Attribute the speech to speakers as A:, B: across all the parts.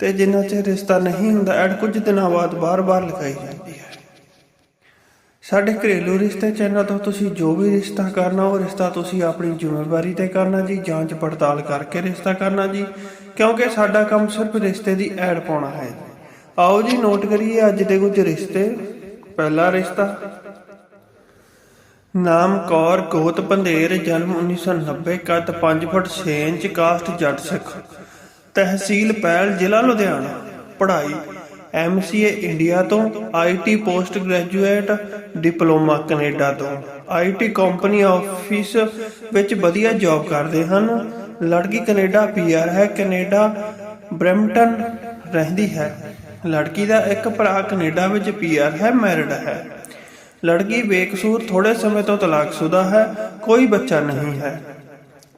A: ਤੇ ਜਿੰਨਾ ਚਿਰ ਰਿਸ਼ਤਾ ਨਹੀਂ ਹੁੰਦਾ ਐਡ ਕੁਝ ਦਿਨਾਂ ਬਾਅਦ ਬਾਰ-ਬਾਰ ਲਗਾਈ ਜਾਂਦੀ ਹੈ। ਸਾਡੇ ਘਰੇਲੂ ਰਿਸ਼ਤੇ ਚੈਨਲ ਤੋਂ ਤੁਸੀਂ ਜੋ ਵੀ ਰਿਸ਼ਤਾ ਕਰਨਾ, ਉਹ ਰਿਸ਼ਤਾ ਤੁਸੀਂ ਆਪਣੀ ਜ਼ਿੰਮੇਵਾਰੀ ਤੇ ਕਰਨਾ ਜੀ, ਜਾਂਚ ਪੜਤਾਲ ਕਰਕੇ ਰਿਸ਼ਤਾ ਕਰਨਾ ਜੀ, ਕਿਉਂਕਿ ਸਾਡਾ ਕੰਮ ਸਿਰਫ ਰਿਸ਼ਤੇ ਦੀ ਐਡ ਪਾਉਣਾ ਹੈ ਆਓ ਜੀ, ਨੋਟ ਕਰੀਏ ਅੱਜ ਦੇ ਕੁਝ ਰਿਸ਼ਤੇ। ਪਹਿਲਾ ਰਿਸ਼ਤਾ, ਨਾਮ ਕੌਰ ਗੋਤ ਪੰਧੇਰ, ਜਨਮ 1990 ਕੱਦ 5 ਫੁੱਟ 6 ਇੰਚ, ਕਾਸਟ ਜੱਟ ਸਿੱਖ। ਤਹਿਸੀਲ ਪਹਿਲ ਜ਼ਿਲ੍ਹਾ ਲੁਧਿਆਣਾ, ਪੜ੍ਹਾਈ ਐਮਸੀਏ ਇੰਡੀਆ ਤੋਂ IT post graduate diploma Canada ਤੋਂ। ਆਈਟੀ ਕੰਪਨੀ ਆਫਿਸ ਵਿੱਚ ਵਧੀਆ ਜੌਬ ਕਰਦੇ ਹਨ। ਲੜਕੀ ਕੈਨੇਡਾ ਪੀਆਰ ਹੈ, ਕੈਨੇਡਾ ਬ੍ਰੈਂਪਟਨ ਰਹਿੰਦੀ ਹੈ। ਲੜਕੀ ਦਾ ਇੱਕ ਭਰਾ ਕੈਨੇਡਾ ਵਿੱਚ ਪੀਆਰ ਹੈ, ਮੈਰਿਡ ਹੈ। ਲੜਕੀ ਬੇਕਸੂਰ ਥੋੜੇ ਸਮੇਂ ਤੋਂ ਤਲਾਕਸ਼ੁਦਾ ਹੈ, ਕੋਈ ਬੱਚਾ ਨਹੀਂ ਹੈ।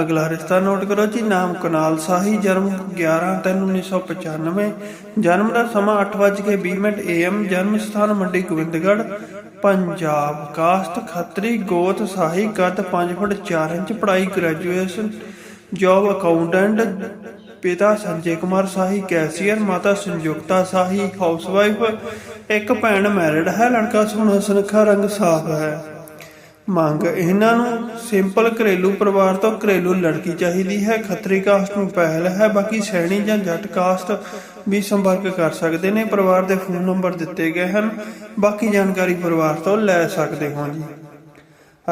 A: ਅਗਲਾ ਰਿਸ਼ਤਾ ਨੋਟ ਕਰੋ ਜੀ, ਨਾਮ ਕਨਾਲ ਸਾਹੀ, ਜਨਮ 11/3/1995 ਜਨਮ ਦਾ ਸਮਾਂ 8:20 ਮਿੰਟ AM ਜਨਮ ਸਥਾਨ ਮੰਡੀ ਗੋਬਿੰਦਗੜ੍ਹ, ਪੰਜਾਬ, ਕਾਸਟ ਖੱਤਰੀ, ਗੋਤ ਸਾਹੀ ਕੱਦ 5 ਫੁੱਟ 4 ਇੰਚ, ਪੜ੍ਹਾਈ ਗ੍ਰੈਜੂਏਸ਼ਨ, ਜੌਬ ਅਕਾਊਂਟੈਂਟ, ਪਿਤਾ ਸੰਜੇ ਕੁਮਾਰ ਸਾਹੀ, ਕੈਸ਼ੀਅਰ, ਮਾਤਾ ਸੰਯੁਕਤਾ ਸਾਹੀ, ਹਾਊਸਵਾਈਫ, ਇੱਕ ਭੈਣ ਮੈਰਿਡ ਹੈ, ਲੜਕਾ ਸੋਹਣਾ ਸੁਨੱਖਾ ਰੰਗ ਸਾਫ਼ ਹੈ। ਮੰਗ, ਇਹਨਾਂ ਨੂੰ ਸਿੰਪਲ ਘਰੇਲੂ ਪਰਿਵਾਰ ਤੋਂ ਘਰੇਲੂ ਲੜਕੀ ਚਾਹੀਦੀ ਹੈ। ਖੱਤਰੀ ਕਾਸਟ ਨੂੰ ਪਹਿਲ ਹੈ, ਬਾਕੀ ਸੈਣੀ ਜਾਂ ਜੱਟ ਕਾਸਟ ਵੀ ਸੰਪਰਕ ਕਰ ਸਕਦੇ ਨੇ। ਪਰਿਵਾਰ ਦੇ ਫੋਨ ਨੰਬਰ ਦਿੱਤੇ ਗਏ ਹਨ। ਬਾਕੀ ਜਾਣਕਾਰੀ ਪਰਿਵਾਰ ਤੋਂ ਲੈ ਸਕਦੇ ਹੋ ਜੀ।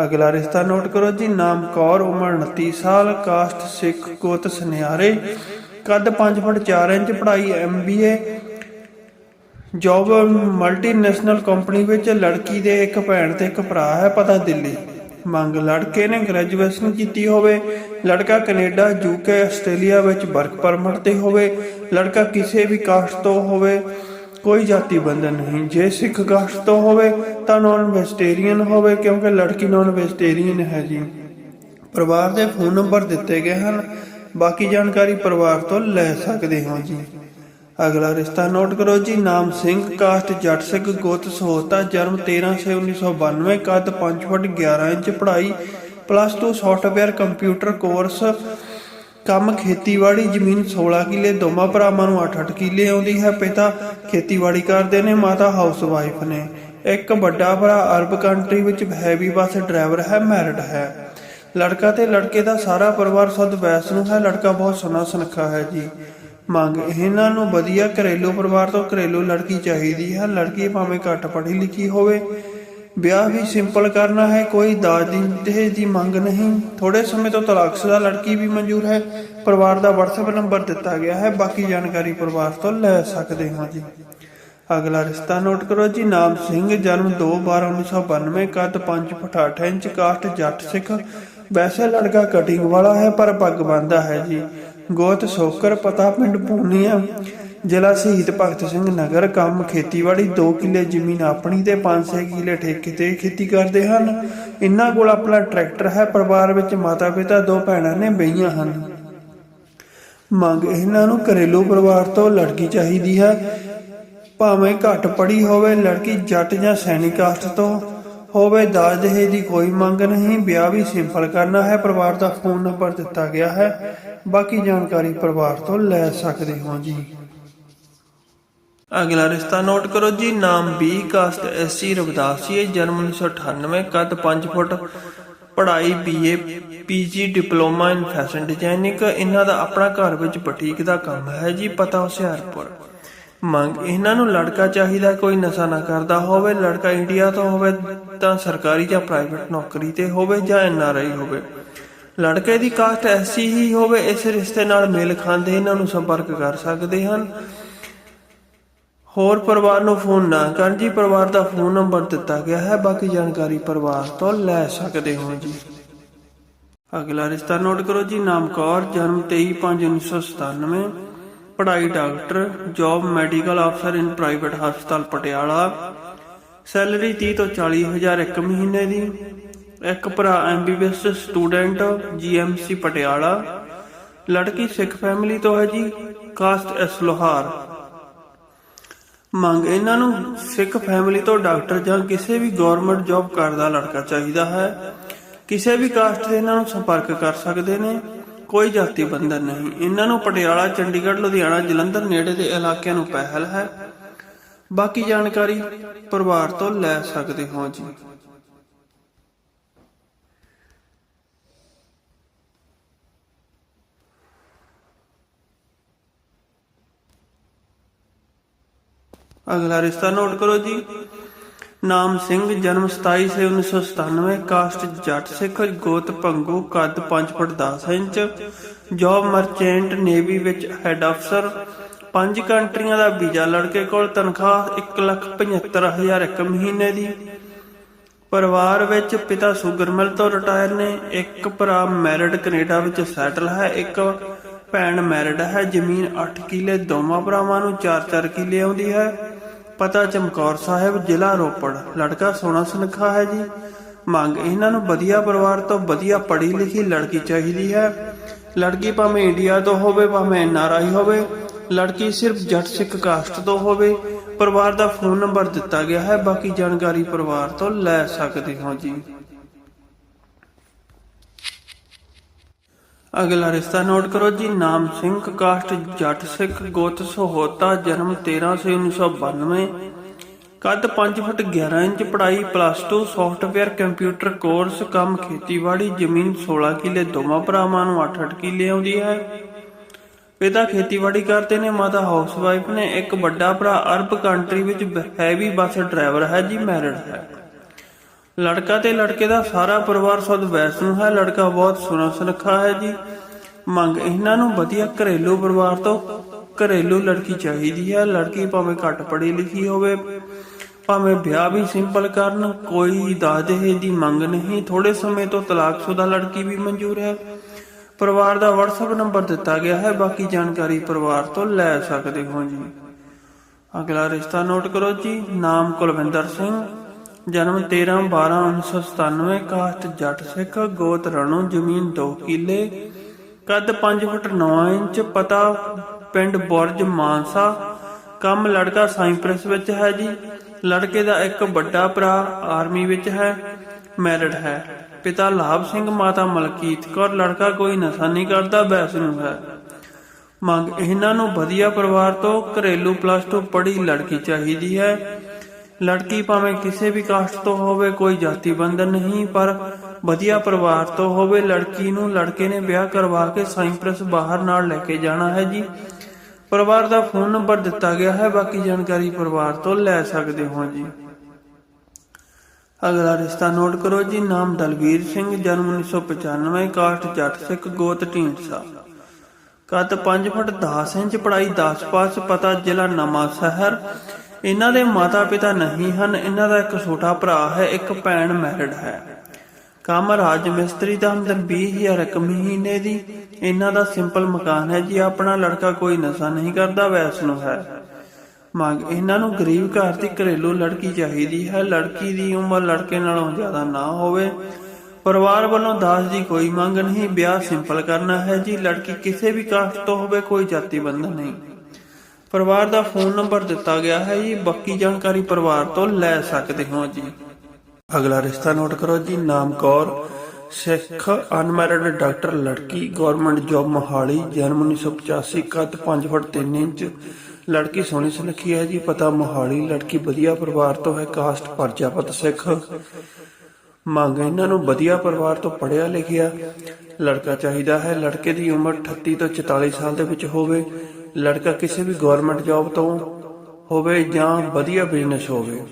A: ਅਗਲਾ ਰਿਸ਼ਤਾ ਨੋਟ ਕਰੋ ਜੀ। ਨਾਮ ਕੌਰ, ਉਮਰ 29 ਸਾਲ, ਕਾਸਟ ਸਿੱਖ ਗੋਤ ਸੁਨਿਆਰੇ। ਕੱਦ 5 ਫੁੱਟ 4 ਇੰਚ, ਪੜ੍ਹਾਈ ਐਮਬੀਏ ਜੌਬ ਮਲਟੀਨੈਸ਼ਨਲ ਕੰਪਨੀ ਵਿੱਚ ਲੜਕੀ ਦੇ ਇੱਕ ਭੈਣ ਤੇ ਇੱਕ ਭਰਾ ਹੈ, ਪਤਾ ਦਿੱਲੀ। ਮੰਗ ਲੜਕੇ ਨੇ ਗ੍ਰੈਜੂਏਸ਼ਨ ਕੀਤੀ ਹੋਵੇ। ਲੜਕਾ ਕੈਨੇਡਾ ਯੂਕੇ ਆਸਟ੍ਰੇਲੀਆ ਵਿੱਚ ਵਰਕ ਪਰਮਿਟ ਤੇ ਹੋਵੇ। ਲੜਕਾ ਕਿਸੇ ਵੀ ਕਾਸਟ ਤੋਂ ਹੋਵੇ, ਕੋਈ ਜਾਤੀ ਬੰਧਨ ਨਹੀਂ। ਜੇ ਸਿੱਖ ਕਾਸਟ ਤੋਂ ਹੋਵੇ, ਤਾਂ ਨਾਨ ਵੈਜੀਟੇਰੀਅਨ ਹੋਵੇ, ਕਿਉਂਕਿ ਲੜਕੀ ਨਾਨ ਵੈਜੀਟੇਰੀਅਨ ਹੈ ਜੀ। ਪਰਿਵਾਰ ਦੇ ਫੋਨ ਨੰਬਰ ਦਿੱਤੇ ਗਏ ਹਨ। ਬਾਕੀ ਜਾਣਕਾਰੀ ਪਰਿਵਾਰ ਤੋਂ ਲੈ ਸਕਦੇ ਹੋ ਜੀ। ਅਗਲਾ ਰਿਸ਼ਤਾ ਨੋਟ ਕਰੋ ਜੀ, ਨਾਮ ਸਿੰਘ, ਕਾਸਟ ਜੱਟ ਸਿੰਘ, ਗੋਤ ਸਹੋਤਾ, ਜਨਮ 13/6/1992 ਕੱਦ 5 ਫੁੱਟ 11 ਇੰਚ, ਪੜ੍ਹਾਈ ਪਲੱਸ 2 ਸੌਫਟਵੇਅਰ ਕੰਪਿਊਟਰ ਕੋਰਸ ਕੰਮ ਖੇਤੀਬਾੜੀ, ਜ਼ਮੀਨ 16 ਕਿੱਲੇ, ਦੋਵਾਂ ਭਰਾਵਾਂ ਨੂੰ 8-8 ਕਿੱਲੇ ਆਉਂਦੀ ਹੈ, ਪਿਤਾ ਖੇਤੀਬਾੜੀ ਕਰਦੇ ਨੇ, ਮਾਤਾ ਹਾਊਸ ਵਾਈਫ ਨੇ। ਇੱਕ ਵੱਡਾ ਭਰਾ ਅਰਬ ਕੰਟਰੀ ਵਿੱਚ ਹੈਵੀ ਬੱਸ ਡਰਾਈਵਰ ਹੈ ਮੈਰਿਡ ਹੈ। ਲੜਕਾ ਤੇ ਲੜਕੇ ਦਾ ਸਾਰਾ ਪਰਿਵਾਰ ਸਦ ਵੈਸ ਨੂੰ ਹੈ, ਲੜਕਾ ਬਹੁਤ ਸੋਹਣਾ ਸੁਨੱਖਾ ਹੈ ਜੀ। ਮੰਗ ਇਹਨਾਂ ਨੂੰ ਵਧੀਆ ਘਰੇਲੂ ਪਰਿਵਾਰ ਤੋਂ ਘਰੇਲੂ ਲੜਕੀ ਚਾਹੀਦੀ ਹੈ। ਲੜਕੀ ਭਾਵੇਂ ਘੱਟ ਪੜ੍ਹੀ ਲਿਖੀ ਹੋਵੇ, ਵਿਆਹ ਵੀ ਸਿੰਪਲ ਕਰਨਾ ਹੈ, ਕੋਈ ਦਾਜ ਦੀ ਦਹੇਜ ਦੀ ਮੰਗ ਨਹੀਂ। ਥੋੜੇ ਸਮੇਂ ਤੋਂ ਤਲਾਕਸ਼ੁਦਾ ਲੜਕੀ ਵੀ ਮਨਜ਼ੂਰ ਹੈ। ਪਰਿਵਾਰ ਦਾ WhatsApp ਨੰਬਰ ਦਿੱਤਾ ਗਿਆ ਹੈ। ਬਾਕੀ ਜਾਣਕਾਰੀ ਪਰਿਵਾਰ ਤੋਂ ਲੈ ਸਕਦੇ ਹੋ ਜੀ। ਅਗਲਾ ਰਿਸ਼ਤਾ ਨੋਟ ਕਰੋ ਜੀ। ਨਾਮ ਸਿੰਘ, ਜਨਮ 2/12/1992 ਕੱਦ 5 ਫੁੱਟ 8 ਇੰਚ, ਕਾਸਟ, ਜੱਟ ਸਿੱਖ। ਵੈਸੇ ਲੜਕਾ ਕਟਿੰਗ ਵਾਲਾ ਹੈ, ਪਰ ਪੱਗ ਬੰਨਦਾ ਹੈ ਜੀ। ਗੋਤ, ਸੋਕਰ ਪਤਾ ਪਿੰਡ ਪੂਨੀਆ ਜ਼ਿਲ੍ਹਾ ਸ਼ਹੀਦ ਭਗਤ ਸਿੰਘ, ਨਗਰ, ਕੰਮ, ਖੇਤੀਬਾੜੀ 2 ਕਿੱਲੇ ਜ਼ਮੀਨ ਆਪਣੀ ਤੇ 5-6 ਕਿੱਲੇ ਠੇਕੇ ਤੇ ਖੇਤੀ ਕਰਦੇ ਹਨ। ਇਹਨਾਂ ਕੋਲ ਆਪਣਾ ਟਰੈਕਟਰ ਹੈ, ਪਰਿਵਾਰ ਵਿੱਚ ਮਾਤਾ ਪਿਤਾ ਦੋ ਭੈਣਾਂ ਨੇ, ਬਈਆਂ ਹਨ। ਮੰਗ ਇਹਨਾਂ ਨੂੰ ਘਰੇਲੂ ਪਰਿਵਾਰ ਤੋਂ ਲੜਕੀ ਚਾਹੀਦੀ ਹੈ। ਭਾਵੇਂ ਘੱਟ ਪੜ੍ਹੀ ਹੋਵੇ, ਲੜਕੀ ਜੱਟ ਜਾਂ ਸੈਣੀ ਕਾਸਟ ਤੋਂ ਹੋਵੇ, ਦਾਜ ਦਹੇਜ ਦੀ ਕੋਈ ਮੰਗ ਨਹੀਂ। ਵਿਆਹ ਵੀ ਸਿੰਪਲ ਕਰਨਾ ਹੈ। ਪਰਿਵਾਰ ਦਾ ਫੋਨ ਨੰਬਰ ਦਿੱਤਾ ਗਿਆ ਹੈ। ਬਾਕੀ ਜਾਣਕਾਰੀ ਪਰਿਵਾਰ ਤੋਂ ਲੈ ਸਕਦੇ ਹੋ ਜੀ। ਅਗਲਾ ਰਿਸ਼ਤਾ ਨੋਟ ਕਰੋ ਜੀ। ਨਾਮ ਬੀ ਕਾਸਟ ਐਸਸੀ ਰਵਿਦਾਸੀਏ ਜਨਮ 1998 ਕੱਦ 5 ਫੁੱਟ, ਪੜ੍ਹਾਈ BA PG diploma in fashion designing ਇਹਨਾਂ ਦਾ ਆਪਣਾ ਘਰ ਵਿੱਚ ਬੁਟੀਕ ਦਾ ਕੰਮ ਹੈ ਜੀ, ਪਤਾ ਹੁਸ਼ਿਆਰਪੁਰ। ਮੰਗ ਇਹਨਾਂ ਨੂੰ ਲੜਕਾ ਚਾਹੀਦਾ, ਕੋਈ ਨਸ਼ਾ ਨਾ ਕਰਦਾ ਹੋਵੇ, ਲੜਕਾ ਇੰਡੀਆ ਤੋਂ ਹੋਵੇ ਤਾਂ ਸਰਕਾਰੀ ਜਾਂ ਪ੍ਰਾਈਵੇਟ ਨੌਕਰੀ ਤੇ ਹੋਵੇ ਜਾਂ ਐਨਆਰਆਈ ਹੋਵੇ। ਲੜਕੇ ਦੀ ਕਾਸਟ ਐਸੀ ਹੀ ਹੋਵੇ, ਇਸ ਰਿਸ਼ਤੇ ਨਾਲ ਮੇਲ ਖਾਂਦੇ ਇਹਨਾਂ ਨੂੰ ਸੰਪਰਕ ਕਰ ਸਕਦੇ ਹਨ। ਹੋਰ ਪਰਿਵਾਰ ਨੂੰ ਫੋਨ ਨਾ ਕਰਨ ਜੀ, ਪਰਿਵਾਰ ਦਾ ਫੋਨ ਨੰਬਰ ਦਿੱਤਾ ਗਿਆ ਹੈ, ਬਾਕੀ ਜਾਣਕਾਰੀ ਪਰਿਵਾਰ ਤੋਂ ਲੈ ਸਕਦੇ ਹੋ ਜੀ। ਅਗਲਾ ਰਿਸ਼ਤਾ ਨੋਟ ਕਰੋ ਜੀ, ਨਾਮ ਕੌਰ, ਜਨਮ 23/5/1997 ਪੜ੍ਹਾਈ ਡਾਕਟਰ ਜੌਬ ਮੈਡੀਕਲ ਅਫਸਰ ਇਨ ਪ੍ਰਾਈਵੇਟ ਹਸਪਤਾਲ ਪਟਿਆਲਾ। ਸੈਲਰੀ 30 ਤੋਂ 40 ਹਜ਼ਾਰ ਇੱਕ ਮਹੀਨੇ ਦੀ। ਇੱਕ ਭਰਾ ਐਮਬੀਬੀਐਸ ਸਟੂਡੈਂਟ ਜੀਐਮਸੀ ਪਟਿਆਲਾ। ਲੜਕੀ ਸਿੱਖ ਫੈਮਿਲੀ ਤੋਂ ਹੈ ਜੀ ਕਾਸਟ ਐਸ ਲੋਹਾਰ। ਮੰਗ ਇਹਨਾਂ ਨੂੰ ਸਿੱਖ ਫੈਮਿਲੀ ਤੋਂ ਡਾਕਟਰ ਜਾਂ ਕਿਸੇ ਵੀ ਗਵਰਨਮੈਂਟ ਜੌਬ ਕਰਦਾ ਲੜਕਾ ਚਾਹੀਦਾ ਹੈ। ਕਿਸੇ ਵੀ ਕਾਸਟ ਦੇ ਇਹਨਾਂ ਨੂੰ ਸੰਪਰਕ ਕਰ ਸਕਦੇ ਨੇ। ਕੋਈ ਜਾਤੀ ਬੰਧਨ ਨਹੀਂ। ਇਹਨਾਂ ਨੂੰ ਪਟਿਆਲਾ, ਚੰਡੀਗੜ੍ਹ, ਲੁਧਿਆਣਾ, ਜਲੰਧਰ ਨੇੜੇ ਦੇ ਇਲਾਕਿਆਂ ਨੂੰ ਪਹਿਲ ਹੈ। ਬਾਕੀ ਜਾਣਕਾਰੀ ਪਰਿਵਾਰ ਤੋਂ ਲੈ ਸਕਦੇ ਹੋ ਜੀ। ਅਗਲਾ ਰਿਸ਼ਤਾ ਨੋਟ ਕਰੋ ਜੀ। ਨਾਮ ਸਿੰਘ, ਜਨਮ 27 ਸੇ 1997 ਕਾਸਟ ਜੱਟ ਸਿੱਖ, ਗੋਤ ਭੰਗੂ, ਕੱਦ 5 foot 10 inch, job merchant navy ਵਿੱਚ ਹੈੱਡ ਅਫਸਰ ਪੰਜ ਕੰਟਰੀਆਂ ਦਾ ਵੀਜ਼ਾ ਲੜਕੇ ਕੋਲ, ਤਨਖਾਹ 175000 ਇੱਕ ਮਹੀਨੇ ਦੀ। ਪਰਿਵਾਰ ਵਿੱਚ ਪਿਤਾ ਸ਼ੂਗਰ ਮਿਲ ਤੋਂ ਰਿਟਾਇਰ ਨੇ, ਇੱਕ ਭਰਾ ਮੈਰਿਡ ਕੈਨੇਡਾ ਵਿੱਚ ਸੈਟਲ ਹੈ, ਇੱਕ ਭੈਣ ਮੈਰਿਡ ਹੈ, ਜ਼ਮੀਨ 8 ਕਿੱਲੇ, ਦੋਵਾਂ ਭਰਾਵਾਂ ਨੂੰ 4-4 ਕਿੱਲੇ ਆਉਂਦੀ ਹੈ। ਪਤਾ ਚਮਕੌਰ ਸਾਹਿਬ, ਜ਼ਿਲ੍ਹਾ ਰੋਪੜ। ਲੜਕਾ ਸੋਨਾ ਸੁਨੱਖਾ ਹੈ ਜੀ। ਮੰਗ, ਇਹਨਾਂ ਨੂੰ ਵਧੀਆ ਪਰਿਵਾਰ ਤੋਂ ਵਧੀਆ ਪੜ੍ਹੀ ਲਿਖੀ ਲੜਕੀ ਚਾਹੀਦੀ ਹੈ। ਲੜਕੀ ਭਾਵੇਂ ਇੰਡੀਆ ਤੋਂ ਹੋਵੇ, ਭਾਵੇਂ ਐਨਆਰਆਈ ਹੋਵੇ, ਲੜਕੀ ਸਿਰਫ ਜੱਟ ਸਿੱਖ ਕਾਸਟ ਤੋਂ ਹੋਵੇ, ਪਰਿਵਾਰ ਦਾ ਫੋਨ ਨੰਬਰ ਦਿੱਤਾ ਗਿਆ ਹੈ, ਬਾਕੀ ਜਾਣਕਾਰੀ ਪਰਿਵਾਰ ਤੋਂ ਲੈ ਸਕਦੇ ਹੋ ਜੀ। ਅਗਲਾ ਰਿਸ਼ਤਾ ਨੋਟ ਕਰੋ ਜੀ, ਨਾਮ ਸਿੰਘ, ਕਾਸਟ, ਜੱਟ ਸਿੱਖ, ਗੋਤ, ਸਹੋਤਾ, ਜਨਮ 13 ਸੇ 1992 ਕੱਦ 5 ਫੁੱਟ 11 ਇੰਚ, ਪੜ੍ਹਾਈ ਪਲੱਸ 2 ਸੌਫਟਵੇਅਰ ਕੰਪਿਊਟਰ ਕੋਰਸ ਕੰਮ ਖੇਤੀਬਾੜੀ, ਜ਼ਮੀਨ 16 ਕਿੱਲੇ, ਦੋਵਾਂ ਭਰਾਵਾਂ ਨੂੰ 8-8 ਕਿੱਲੇ ਆਉਂਦੀ ਹੈ। ਪਿਤਾ ਖੇਤੀਬਾੜੀ ਕਰਦੇ ਨੇ, ਮਾਤਾ ਹਾਊਸਵਾਈਫ ਨੇ, ਇੱਕ ਵੱਡਾ ਭਰਾ, ਅਰਬ ਕੰਟਰੀ ਵਿੱਚ ਹੈਵੀ ਬੱਸ ਡਰਾਈਵਰ ਹੈ ਜੀ ਮੈਰਿਡ ਹੈ। ਲੜਕਾ ਤੇ ਲੜਕੇ ਦਾ ਸਾਰਾ ਪਰਿਵਾਰ ਸਦ ਵੈਸ਼ਨੂ ਹੈ, ਲੜਕਾ ਬਹੁਤ ਸੋਹਣਾ ਸੁਨੱਖਾ ਹੈ ਜੀ। ਮੰਗ ਇਹਨਾਂ ਨੂੰ ਵਧੀਆ ਘਰੇਲੂ ਪਰਿਵਾਰ ਤੋਂ ਘਰੇਲੂ ਲੜਕੀ ਚਾਹੀਦੀ ਹੈ, ਲੜਕੀ ਭਾਵੇਂ ਘੱਟ ਪੜ੍ਹੀ ਲਿਖੀ ਹੋਵੇ, ਭਾਵੇਂ ਵਿਆਹ ਵੀ ਸਿੰਪਲ ਕਰਨ, ਕੋਈ ਦਾਦੇ ਦੀ ਮੰਗ ਨਹੀਂ। ਥੋੜੇ ਸਮੇਂ ਤੋਂ ਤਲਾਕਸ਼ੁਦਾ ਲੜਕੀ ਵੀ ਮਨਜ਼ੂਰ ਹੈ। ਪਰਿਵਾਰ ਦਾ WhatsApp ਨੰਬਰ ਦਿੱਤਾ ਗਿਆ ਹੈ, ਬਾਕੀ ਜਾਣਕਾਰੀ ਪਰਿਵਾਰ ਤੋਂ ਲੈ ਸਕਦੇ ਹੋ ਜੀ। ਅਗਲਾ ਰਿਸ਼ਤਾ ਨੋਟ ਕਰੋ ਜੀ, ਨਾਮ ਕੁਲਵਿੰਦਰ ਸਿੰਘ ਜਨਮ 13 12 1997 ਕਾਸਟ ਜੱਟ ਸਿੱਖ, ਗੋਤ ਰਣੋ, ਜ਼ਮੀਨ 2 ਕਿੱਲੇ, ਕੱਦ 5 ਫੁੱਟ 9 ਇੰਚ, ਪਤਾ ਪਿੰਡ ਬੁਰਜ, ਮਾਨਸਾ। ਕੰਮ ਲੜਕਾ ਸਾਈਪ੍ਰਸ ਵਿੱਚ ਹੈ ਜੀ। ਲੜਕੇ ਦਾ ਇੱਕ ਵੱਡਾ ਭਰਾ ਆਰਮੀ ਵਿੱਚ ਹੈ, ਮੈਰਿਡ ਹੈ। ਪਿਤਾ ਲਾਭ ਸਿੰਘ, ਮਾਤਾ ਮਲਕੀਤ ਕੌਰ। ਲੜਕਾ ਕੋਈ ਨਸ਼ਾ ਨਹੀਂ ਕਰਦਾ, ਵੈਸ਼ਨੂ ਹੈ। ਮੰਗ ਇਹਨਾਂ ਨੂੰ ਵਧੀਆ ਪਰਿਵਾਰ ਤੋਂ, ਘਰੇਲੂ ਪਲੱਸ 2 ਪੜ੍ਹੀ ਲੜਕੀ ਚਾਹੀਦੀ ਹੈ। ਲੜਕੀ ਭਾਵੇਂ ਕਿਸੇ ਵੀ ਕਾਸਟ ਤੋਂ ਹੋਵੇ, ਕੋਈ ਜਾਤੀ ਬੰਧਨ ਨਹੀਂ, ਪਰ ਵਧੀਆ ਪਰਿਵਾਰ ਤੋਂ ਹੋਵੇ, ਲੜਕੀ ਨੂੰ ਲੜਕੇ ਨੇ ਵਿਆਹ ਕਰਵਾ ਕੇ ਸਾਈਪ੍ਰਸ ਬਾਹਰ ਨਾਲ ਲੈ ਕੇ ਜਾਣਾ ਹੈ ਜੀ। ਪਰਿਵਾਰ ਦਾ ਫੋਨ ਨੰਬਰ ਦਿੱਤਾ ਗਿਆ ਹੈ, ਬਾਕੀ ਜਾਣਕਾਰੀ ਪਰਿਵਾਰ ਤੋਂ ਲੈ ਸਕਦੇ ਹੋ ਜੀ। ਅਗਲਾ ਰਿਸ਼ਤਾ ਨੋਟ ਕਰੋ ਜੀ, ਨਾਮ ਦਲਵੀਰ ਸਿੰਘ, ਜਨਮ 1995 ਕਾਸਟ ਜੱਟ ਸਿੱਖ, ਗੋਤ ਢੀਂਡਸਾ। ਕੱਦ 5 ਫੁੱਟ 10 ਇੰਚ ਪੜਾਈ 10 ਪਾਸ, ਪਤਾ ਜ਼ਿਲ੍ਹਾ ਨਵਾਂ ਸ਼ਹਿਰ ਇਹਨਾਂ ਦੇ ਮਾਤਾ ਪਿਤਾ ਨਹੀਂ ਹਨ, ਇਹਨਾਂ ਦਾ ਇੱਕ ਛੋਟਾ ਭਰਾ ਹੈ, ਇੱਕ ਭੈਣ ਮੈਰਿਡ ਹੈ। ਕੰਮ ਰਾਜ ਮਿਸਤਰੀ ਦਾ ਆਮਦਨ 20000 ਇੱਕ ਮਹੀਨੇ ਦੀ। ਇਹਨਾਂ ਦਾ ਸਿੰਪਲ ਮਕਾਨ ਹੈ ਜੀ, ਆਪਣਾ ਲੜਕਾ ਕੋਈ ਨਸ਼ਾ ਨਹੀਂ ਕਰਦਾ, ਵੈਸਨੋ ਹੈ। ਮੰਗ, ਇਹਨਾਂ ਨੂੰ ਗਰੀਬ ਘਰ ਦੀ ਘਰੇਲੂ ਲੜਕੀ ਚਾਹੀਦੀ ਹੈ। ਲੜਕੀ ਦੀ ਉਮਰ ਲੜਕੇ ਨਾਲੋਂ ਜ਼ਿਆਦਾ ਨਾ ਹੋਵੇ। ਪਰਿਵਾਰ ਵੱਲੋਂ ਦਾਸ ਦੀ ਕੋਈ ਮੰਗ ਨਹੀਂ, ਵਿਆਹ ਸਿੰਪਲ ਕਰਨਾ ਹੈ ਜੀ। ਲੜਕੀ ਕਿਸੇ ਵੀ ਕਾਸਟ ਤੋਂ ਹੋਵੇ, ਕੋਈ ਜਾਤੀ ਬੰਧਨ ਨਹੀਂ। ਪਰਿਵਾਰ ਦਾ ਫੋਨ ਨੰਬਰ ਦਿੱਤਾ ਗਿਆ ਹੈ ਜੀ। ਬਾਕੀ ਜਾਣਕਾਰੀ ਪਰਿਵਾਰ ਤੋਂ ਲੈ ਸਕਦੇ ਹੋ ਜੀ। ਅਗਲਾ ਰਿਸ਼ਤਾ ਨੋਟ ਕਰੋ ਜੀ। ਨਾਮ ਕੌਰ, ਸਿੱਖ ਅਨਮੈਰਿਡ ਡਾਕਟਰ ਲੜਕੀ ਗਵਰਨਮੈਂਟ ਜੌਬ ਮੋਹਾਲੀ, ਜਨਮ 1985 ਕੱਦ 5 ਫੁੱਟ 3 ਇੰਚ। ਲੜਕੀ ਸੋਹਣੀ ਸੁਨੱਖੀ ਹੈ ਜੀ। ਪਤਾ ਮੋਹਾਲੀ, ਲੜਕੀ ਵਧੀਆ ਪਰਿਵਾਰ ਤੋਂ ਹੈ। ਕਾਸਟ ਪਰਜਾਪਤ ਸਿੱਖ। ਮੰਗ ਇਹਨਾਂ ਨੂੰ ਵਧੀਆ ਪਰਿਵਾਰ ਤੋਂ ਪੜਿਆ ਲਿਖਿਆ। ਲੜਕਾ ਚਾਹੀਦਾ ਹੈ। ਲੜਕੇ ਦੀ ਉਮਰ 38 ਤੋਂ 44 ਸਾਲ ਦੇ ਵਿੱਚ ਹੋਵੇ। ਲੜਕਾ ਕਿਸੇ ਵੀ ਗਵਰਨਮੈਂਟ ਜੌਬ ਤੋਂ ਹੋਵੇ ਜਾਂ ਵਧੀਆ ਬਿਜ਼ਨਸ ਹੋਵੇ,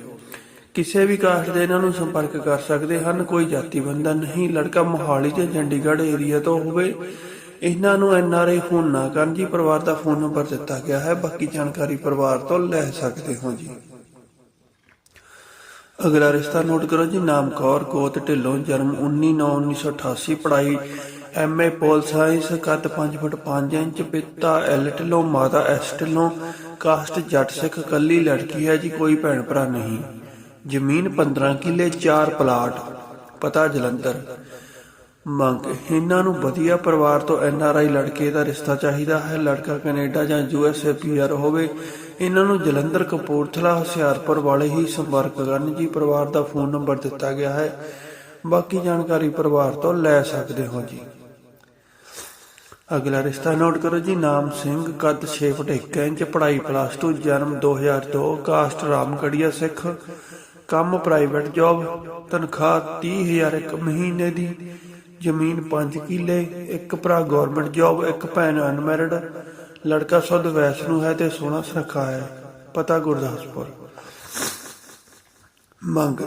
A: ਕਿਸੇ ਵੀ ਕਾਸਟ ਦੇ ਇਹਨਾਂ ਨੂੰ ਸੰਪਰਕ ਕਰ ਸਕਦੇ ਹਨ। ਕੋਈ ਜਾਤੀ ਬੰਦਾ ਨਹੀਂ। ਲੜਕਾ ਮੋਹਾਲੀ ਤੇ ਚੰਡੀਗੜ੍ਹ ਏਰੀਆ ਤੋਂ ਹੋਵੇ, ਇਹਨਾਂ ਨੂੰ ਐਨਆਰਆਈ ਫੋਨ ਨਾ ਕਰਨ ਜੀ। ਪਰਿਵਾਰ ਦਾ ਫੋਨ ਨੰਬਰ ਦਿੱਤਾ ਗਿਆ ਹੈ। ਬਾਕੀ ਜਾਣਕਾਰੀ ਪਰਿਵਾਰ ਤੋਂ ਲੈ ਸਕਦੇ ਹੋ ਜੀ। ਅਗਲਾ ਰਿਸ਼ਤਾ ਨੋਟ ਕਰੋ ਜੀ। ਨਾਮ ਕੌਰ ਗੋਤ ਢਿੱਲੋਂ ਜਨਮ 19/9/1988 ਪੜ੍ਹਾਈ ਐਮਏ ਪੋਲ ਸਾਇੰਸ ਕੱਦ 5 ਫੁੱਟ 5 ਇੰਚ, ਪਿਤਾ ਐਲ ਮਾਤਾ ਐਸ ਕਾਸਟ ਜੱਟ ਸਿੱਖ ਕੱਲੀ ਲੜਕੀ ਹੈ ਜੀ, ਕੋਈ ਭੈਣ ਭਰਾ ਨਹੀਂ। ਜ਼ਮੀਨ 15 ਕਿੱਲੇ 4 ਪਲਾਟ, ਪਤਾ ਜਲੰਧਰ। ਮੰਗ, ਇਹਨਾਂ ਨੂੰ ਵਧੀਆ ਪਰਿਵਾਰ ਤੋਂ ਐਨ ਆਰ ਆਈ ਲੜਕੇ ਦਾ ਰਿਸ਼ਤਾ ਚਾਹੀਦਾ ਹੈ। ਲੜਕਾ ਕੈਨੇਡਾ ਜਾਂ U S A P R ਹੋਵੇ, ਇਹਨਾਂ ਨੂੰ ਜਲੰਧਰ, ਕਪੂਰਥਲਾ, ਹੁਸ਼ਿਆਰਪੁਰ ਵਾਲੇ ਹੀ ਸੰਪਰਕ ਕਰਨ ਜੀ। ਪਰਿਵਾਰ ਦਾ ਫੋਨ ਨੰਬਰ ਦਿੱਤਾ ਗਿਆ ਹੈ। ਬਾਕੀ ਜਾਣਕਾਰੀ ਪਰਿਵਾਰ ਤੋਂ ਲੈ ਸਕਦੇ ਹੋ ਜੀ। ਅਗਲਾ ਰਿਸ਼ਤਾ ਨੋਟ ਕਰੋ ਜੀ, ਨਾਮ ਸਿੰਘ, ਕੱਦ 6 ਫੁੱਟ 1 ਇੰਚ, ਪੜ੍ਹਾਈ ਪਲੱਸ 2 ਜਨਮ 2002 ਕਾਸਟ ਰਾਮਗੜੀਆ ਸਿੱਖ, ਕੰਮ ਪ੍ਰਾਈਵੇਟ ਜੌਬ ਤਨਖਾਹ 30000 ਇੱਕ ਮਹੀਨੇ ਦੀ, ਜ਼ਮੀਨ 5 ਕਿੱਲੇ, ਇੱਕ ਭਰਾ ਗਵਰਨਮੈਂਟ ਜੌਬ ਇੱਕ ਭੈਣ ਅਨਮੈਰਿਡ ਲੜਕਾ ਸੁਧ ਵੈਸ ਨੂੰ ਹੈ ਤੇ ਸੋਹਣਾ ਸਖਾ ਹੈ, ਪਤਾ ਗੁਰਦਾਸਪੁਰ। ਮੰਗ।